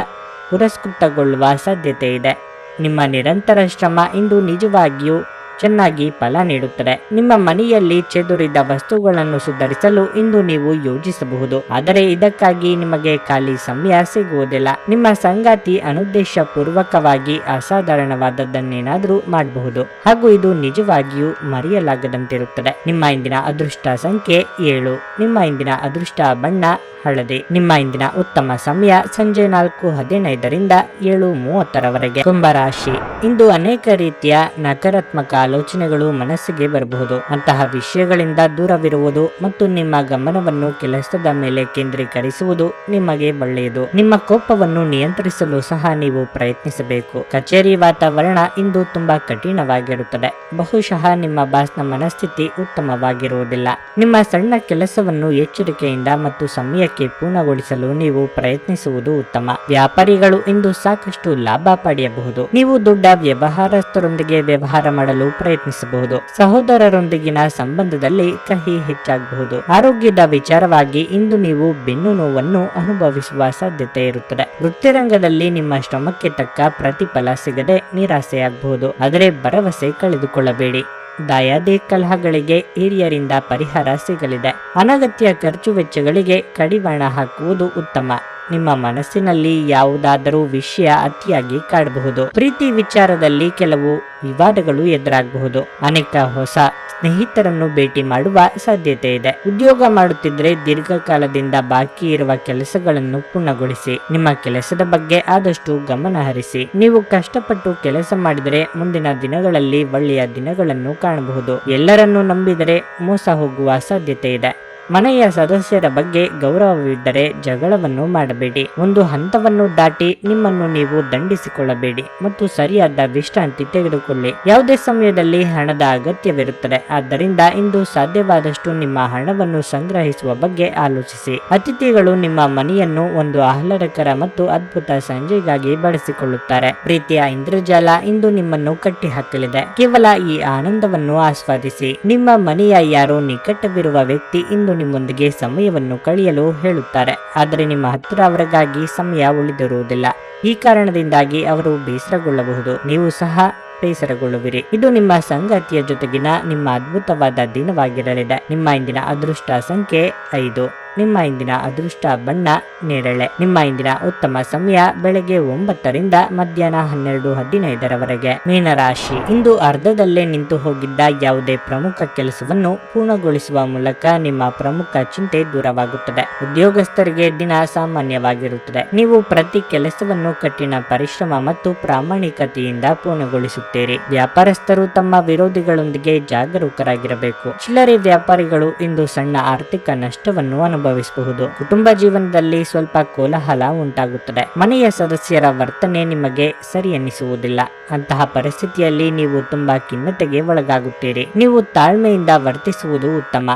ಪುರಸ್ಕೃತಗೊಳ್ಳುವ ಸಾಧ್ಯತೆ ಇದೆ. ನಿಮ್ಮ ನಿರಂತರ ಶ್ರಮ ಇಂದು ನಿಜವಾಗಿಯೂ ಚೆನ್ನಾಗಿ ಫಲ ನೀಡುತ್ತದೆ. ನಿಮ್ಮ ಮನೆಯಲ್ಲಿ ಚೆದುರಿದ ವಸ್ತುಗಳನ್ನು ಸುಧಾರಿಸಲು ಇಂದು ನೀವು ಯೋಜಿಸಬಹುದು. ಆದರೆ ಇದಕ್ಕಾಗಿ ನಿಮಗೆ ಖಾಲಿ ಸಮಯ ಸಿಗುವುದಿಲ್ಲ. ನಿಮ್ಮ ಸಂಗಾತಿ ಅನುದ್ದೇಶ ಪೂರ್ವಕವಾಗಿ ಅಸಾಧಾರಣವಾದದ್ದನ್ನೇನಾದರೂ ಮಾಡಬಹುದು. ಹಾಗೂ ಇದು ನಿಜವಾಗಿಯೂ ಮರೆಯಲಾಗದಂತಿರುತ್ತದೆ. ನಿಮ್ಮ ಇಂದಿನ ಅದೃಷ್ಟ ಸಂಖ್ಯೆ ಏಳು. ನಿಮ್ಮ ಇಂದಿನ ಅದೃಷ್ಟ ಬಣ್ಣ ಹಳದಿ. ನಿಮ್ಮ ಇಂದಿನ ಉತ್ತಮ ಸಮಯ ಸಂಜೆ ನಾಲ್ಕು ಹದಿನೈದರಿಂದ ಏಳು ಮೂವತ್ತರವರೆಗೆ. ಕುಂಭರಾಶಿ ಇಂದು ಅನೇಕ ರೀತಿಯ ನಕಾರಾತ್ಮಕ ಆಲೋಚನೆಗಳು ಮನಸ್ಸಿಗೆ ಬರಬಹುದು. ಅಂತಹ ವಿಷಯಗಳಿಂದ ದೂರವಿರುವುದು ಮತ್ತು ನಿಮ್ಮ ಗಮನವನ್ನು ಕೆಲಸದ ಮೇಲೆ ಕೇಂದ್ರೀಕರಿಸುವುದು ನಿಮಗೆ ಒಳ್ಳೆಯದು. ನಿಮ್ಮ ಕೋಪವನ್ನು ನಿಯಂತ್ರಿಸಲು ಸಹ ನೀವು ಪ್ರಯತ್ನಿಸಬೇಕು. ಕಚೇರಿ ವಾತಾವರಣ ಇಂದು ತುಂಬಾ ಕಠಿಣವಾಗಿರುತ್ತದೆ. ಬಹುಶಃ ನಿಮ್ಮ ಬಾಸ್ನ ಮನಸ್ಥಿತಿ ಉತ್ತಮವಾಗಿರುವುದಿಲ್ಲ. ನಿಮ್ಮ ಸಣ್ಣ ಕೆಲಸವನ್ನು ಎಚ್ಚರಿಕೆಯಿಂದ ಮತ್ತು ಸಮಯಕ್ಕೆ ಪೂರ್ಣಗೊಳಿಸಲು ನೀವು ಪ್ರಯತ್ನಿಸುವುದು ಉತ್ತಮ. ವ್ಯಾಪಾರಿಗಳು ಇಂದು ಸಾಕಷ್ಟು ಲಾಭ ಪಡೆಯಬಹುದು. ನೀವು ದೊಡ್ಡ ವ್ಯವಹಾರಸ್ಥರೊಂದಿಗೆ ವ್ಯವಹಾರ ಮಾಡಲು ಪ್ರಯತ್ನಿಸಬಹುದು. ಸಹೋದರರೊಂದಿಗಿನ ಸಂಬಂಧದಲ್ಲಿ ಕಹಿ ಹೆಚ್ಚಾಗಬಹುದು. ಆರೋಗ್ಯದ ವಿಚಾರವಾಗಿ ಇಂದು ನೀವು ಬೆನ್ನು ನೋವನ್ನು ಅನುಭವಿಸುವ ಸಾಧ್ಯತೆ ಇರುತ್ತದೆ. ವೃತ್ತಿರಂಗದಲ್ಲಿ ನಿಮ್ಮ ಶ್ರಮಕ್ಕೆ ತಕ್ಕ ಪ್ರತಿಫಲ ಸಿಗದೆ ನಿರಾಸೆಯಾಗಬಹುದು. ಆದರೆ ಭರವಸೆ ಕಳೆದುಕೊಳ್ಳಬೇಡಿ. ದಾಯಾದಿ ಕಲಹಗಳಿಗೆ ಹಿರಿಯರಿಂದ ಪರಿಹಾರ ಸಿಗಲಿದೆ. ಅನಗತ್ಯ ಖರ್ಚು ವೆಚ್ಚಗಳಿಗೆ ಕಡಿವಾಣ ಹಾಕುವುದು ಉತ್ತಮ. ನಿಮ್ಮ ಮನಸ್ಸಿನಲ್ಲಿ ಯಾವುದಾದರೂ ವಿಷಯ ಅತಿಯಾಗಿ ಕಾಡಬಹುದು. ಪ್ರೀತಿ ವಿಚಾರದಲ್ಲಿ ಕೆಲವು ವಿವಾದಗಳು ಎದುರಾಗಬಹುದು. ಅನೇಕ ಹೊಸ ಸ್ನೇಹಿತರನ್ನು ಭೇಟಿ ಮಾಡುವ ಸಾಧ್ಯತೆ ಇದೆ. ಉದ್ಯೋಗ ಮಾಡುತ್ತಿದ್ರೆ ದೀರ್ಘಕಾಲದಿಂದ ಬಾಕಿ ಇರುವ ಕೆಲಸಗಳನ್ನು ಪೂರ್ಣಗೊಳಿಸಿ. ನಿಮ್ಮ ಕೆಲಸದ ಬಗ್ಗೆ ಆದಷ್ಟು ಗಮನ ಹರಿಸಿ. ನೀವು ಕಷ್ಟಪಟ್ಟು ಕೆಲಸ ಮಾಡಿದರೆ ಮುಂದಿನ ದಿನಗಳಲ್ಲಿ ಒಳ್ಳೆಯ ದಿನಗಳನ್ನು ಕಾಣಬಹುದು. ಎಲ್ಲರನ್ನೂ ನಂಬಿದರೆ ಮೋಸ ಹೋಗುವ ಸಾಧ್ಯತೆ ಇದೆ. ಮನೆಯ ಸದಸ್ಯರ ಬಗ್ಗೆ ಗೌರವವಿದ್ದರೆ ಜಗಳವನ್ನು ಮಾಡಬೇಡಿ. ಒಂದು ಹಂತವನ್ನು ದಾಟಿ ನಿಮ್ಮನ್ನು ನೀವು ದಂಡಿಸಿಕೊಳ್ಳಬೇಡಿ ಮತ್ತು ಸರಿಯಾದ ವಿಶ್ರಾಂತಿ ತೆಗೆದುಕೊಳ್ಳಿ. ಯಾವುದೇ ಸಮಯದಲ್ಲಿ ಹಣದ ಅಗತ್ಯವಿರುತ್ತದೆ. ಆದ್ದರಿಂದ ಇಂದು ಸಾಧ್ಯವಾದಷ್ಟು ನಿಮ್ಮ ಹಣವನ್ನು ಸಂಗ್ರಹಿಸುವ ಬಗ್ಗೆ ಆಲೋಚಿಸಿ. ಅತಿಥಿಗಳು ನಿಮ್ಮ ಮನೆಯನ್ನು ಒಂದು ಆಹ್ಲಾದಕರ ಮತ್ತು ಅದ್ಭುತ ಸಂಜೆಗಾಗಿ ಬಳಸಿಕೊಳ್ಳುತ್ತಾರೆ. ಪ್ರೀತಿಯ ಇಂದ್ರಜಾಲ ಇಂದು ನಿಮ್ಮನ್ನು ಕಟ್ಟಿ ಹಾಕಲಿದೆ ಕೇವಲ ಈ ಆನಂದವನ್ನು ಆಸ್ವಾದಿಸಿ. ನಿಮ್ಮ ಮನೆಯ ಯಾರೋ ನಿಕಟವಿರುವ ವ್ಯಕ್ತಿ ಇಂದು ನಿಮ್ಮೊಂದಿಗೆ ಸಮಯವನ್ನು ಕಳೆಯಲು ಹೇಳುತ್ತಾರೆ. ಆದರೆ ನಿಮ್ಮ ಹತ್ತಿರ ಅವರಿಗಾಗಿ ಸಮಯ ಉಳಿದಿರುವುದಿಲ್ಲ. ಈ ಕಾರಣದಿಂದಾಗಿ ಅವರು ಬೇಸರಗೊಳ್ಳಬಹುದು. ನೀವು ಸಹ ಬೇಸರಗೊಳ್ಳುವಿರಿ. ಇದು ನಿಮ್ಮ ಸಂಗಾತಿಯ ಜೊತೆಗಿನ ನಿಮ್ಮ ಅದ್ಭುತವಾದ ದಿನವಾಗಿರಲಿದೆ. ನಿಮ್ಮ ಇಂದಿನ ಅದೃಷ್ಟ ಸಂಖ್ಯೆ ಐದು. ನಿಮ್ಮ ಇಂದಿನ ಅದೃಷ್ಟ ಬಣ್ಣ ನೇರಳೆ. ನಿಮ್ಮ ಇಂದಿನ ಉತ್ತಮ ಸಮಯ ಬೆಳಗ್ಗೆ ಒಂಬತ್ತರಿಂದ ಮಧ್ಯಾಹ್ನ ಹನ್ನೆರಡು ಹದಿನೈದರವರೆಗೆ. ಮೀನರಾಶಿ. ಇಂದು ಅರ್ಧದಲ್ಲೇ ನಿಂತು ಹೋಗಿದ್ದ ಯಾವುದೇ ಪ್ರಮುಖ ಕೆಲಸವನ್ನು ಪೂರ್ಣಗೊಳಿಸುವ ಮೂಲಕ ನಿಮ್ಮ ಪ್ರಮುಖ ಚಿಂತೆ ದೂರವಾಗುತ್ತದೆ. ಉದ್ಯೋಗಸ್ಥರಿಗೆ ದಿನ ಸಾಮಾನ್ಯವಾಗಿರುತ್ತದೆ. ನೀವು ಪ್ರತಿ ಕೆಲಸವನ್ನು ಕಠಿಣ ಪರಿಶ್ರಮ ಮತ್ತು ಪ್ರಾಮಾಣಿಕತೆಯಿಂದ ಪೂರ್ಣಗೊಳಿಸುತ್ತೀರಿ. ವ್ಯಾಪಾರಸ್ಥರು ತಮ್ಮ ವಿರೋಧಿಗಳೊಂದಿಗೆ ಜಾಗರೂಕರಾಗಿರಬೇಕು. ಚಿಲ್ಲರೆ ವ್ಯಾಪಾರಿಗಳು ಇಂದು ಸಣ್ಣ ಆರ್ಥಿಕ ನಷ್ಟವನ್ನು ಅನುಭವಿಸಬಹುದು. ಕುಟುಂಬ ಜೀವನದಲ್ಲಿ ಸ್ವಲ್ಪ ಕೋಲಾಹಲ ಉಂಟಾಗುತ್ತದೆ. ಮನೆಯ ಸದಸ್ಯರ ವರ್ತನೆ ನಿಮಗೆ ಸರಿ ಎನ್ನಿಸುವುದಿಲ್ಲ. ಅಂತಹ ಪರಿಸ್ಥಿತಿಯಲ್ಲಿ ನೀವು ತುಂಬಾ ಖಿನ್ನತೆಗೆ ಒಳಗಾಗುತ್ತೀರಿ. ನೀವು ತಾಳ್ಮೆಯಿಂದ ವರ್ತಿಸುವುದು ಉತ್ತಮ.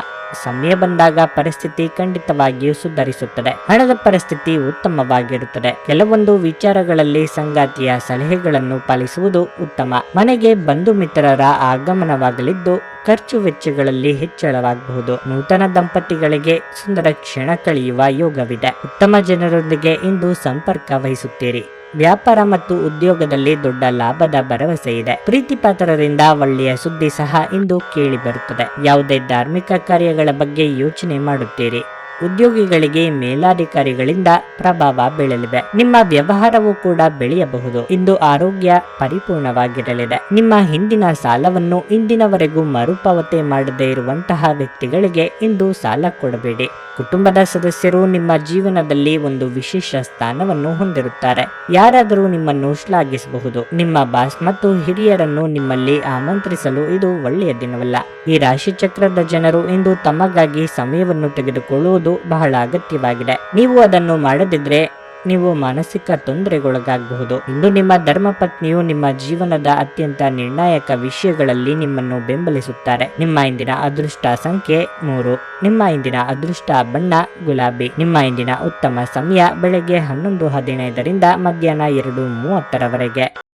ಸಮಯ ಬಂದಾಗ ಪರಿಸ್ಥಿತಿ ಖಂಡಿತವಾಗಿಯೂ ಸುಧಾರಿಸುತ್ತದೆ. ಹಣದ ಪರಿಸ್ಥಿತಿ ಉತ್ತಮವಾಗಿರುತ್ತದೆ. ಕೆಲವೊಂದು ವಿಚಾರಗಳಲ್ಲಿ ಸಂಗಾತಿಯ ಸಲಹೆಗಳನ್ನು ಪಾಲಿಸುವುದು ಉತ್ತಮ. ಮನೆಗೆ ಬಂಧು ಮಿತ್ರರ ಆಗಮನವಾಗಲಿದ್ದು, ಖರ್ಚು ವೆಚ್ಚಗಳಲ್ಲಿ ಹೆಚ್ಚಳವಾಗಬಹುದು. ನೂತನ ದಂಪತಿಗಳಿಗೆ ಸುಂದರ ಕ್ಷಣ ಕಳೆಯುವ ಯೋಗವಿದೆ. ಉತ್ತಮ ಜನರೊಂದಿಗೆ ಇಂದು ಸಂಪರ್ಕ ವಹಿಸುತ್ತೀರಿ. ವ್ಯಾಪಾರ ಮತ್ತು ಉದ್ಯೋಗದಲ್ಲಿ ದೊಡ್ಡ ಲಾಭದ ಭರವಸೆ ಇದೆ. ಪ್ರೀತಿ ಪಾತ್ರರಿಂದ ಒಳ್ಳೆಯ ಸುದ್ದಿ ಸಹ ಇಂದು ಕೇಳಿ ಬರುತ್ತದೆ. ಯಾವುದೇ ಧಾರ್ಮಿಕ ಕಾರ್ಯಗಳ ಬಗ್ಗೆ ಯೋಚನೆ ಮಾಡುತ್ತೀರಿ. ಉದ್ಯೋಗಿಗಳಿಗೆ, ಮೇಲಾಧಿಕಾರಿಗಳಿಂದ ಪ್ರಭಾವ ಬೀಳಲಿದೆ. ನಿಮ್ಮ ವ್ಯವಹಾರವು ಕೂಡ ಬೆಳೆಯಬಹುದು. ಇಂದು ಆರೋಗ್ಯ ಪರಿಪೂರ್ಣವಾಗಿರಲಿದೆ. ನಿಮ್ಮ ಹಿಂದಿನ ಸಾಲವನ್ನು ಇಂದಿನವರೆಗೂ ಮರುಪಾವತಿ ಮಾಡದೇ ಇರುವಂತಹ ವ್ಯಕ್ತಿಗಳಿಗೆ ಇಂದು ಸಾಲ ಕೊಡಬೇಡಿ. ಕುಟುಂಬದ ಸದಸ್ಯರು ನಿಮ್ಮ ಜೀವನದಲ್ಲಿ ಒಂದು ವಿಶೇಷ ಸ್ಥಾನವನ್ನು ಹೊಂದಿರುತ್ತಾರೆ. ಯಾರಾದರೂ ನಿಮ್ಮನ್ನು ಶ್ಲಾಘಿಸಬಹುದು. ನಿಮ್ಮ ಬಾಸ್ ಮತ್ತು ಹಿರಿಯರನ್ನು ನಿಮ್ಮಲ್ಲಿ ಆಮಂತ್ರಿಸಲು ಇದು ಒಳ್ಳೆಯ ದಿನವಲ್ಲ. ಈ ರಾಶಿ ಚಕ್ರದ ಜನರು ಇಂದು ತಮಗಾಗಿ ಸಮಯವನ್ನು ತೆಗೆದುಕೊಳ್ಳುವುದು ಬಹಳ ಅಗತ್ಯವಾಗಿದೆ. ನೀವು ಅದನ್ನು ಮಾಡದಿದ್ರೆ ನೀವು ಮಾನಸಿಕ ತೊಂದರೆಗೊಳಗಾಗಬಹುದು. ಇಂದು ನಿಮ್ಮ ಧರ್ಮಪತ್ನಿಯು ನಿಮ್ಮ ಜೀವನದ ಅತ್ಯಂತ ನಿರ್ಣಾಯಕ ವಿಷಯಗಳಲ್ಲಿ ನಿಮ್ಮನ್ನು ಬೆಂಬಲಿಸುತ್ತಾರೆ. ನಿಮ್ಮ ಇಂದಿನ ಅದೃಷ್ಟ ಸಂಖ್ಯೆ ಮೂರು. ನಿಮ್ಮ ಇಂದಿನ ಅದೃಷ್ಟ ಬಣ್ಣ ಗುಲಾಬಿ. ನಿಮ್ಮ ಇಂದಿನ ಉತ್ತಮ ಸಮಯ ಬೆಳಗ್ಗೆ ಹನ್ನೊಂದು ಹದಿನೈದರಿಂದ ಮಧ್ಯಾಹ್ನ ಎರಡು ಮೂವತ್ತರವರೆಗೆ.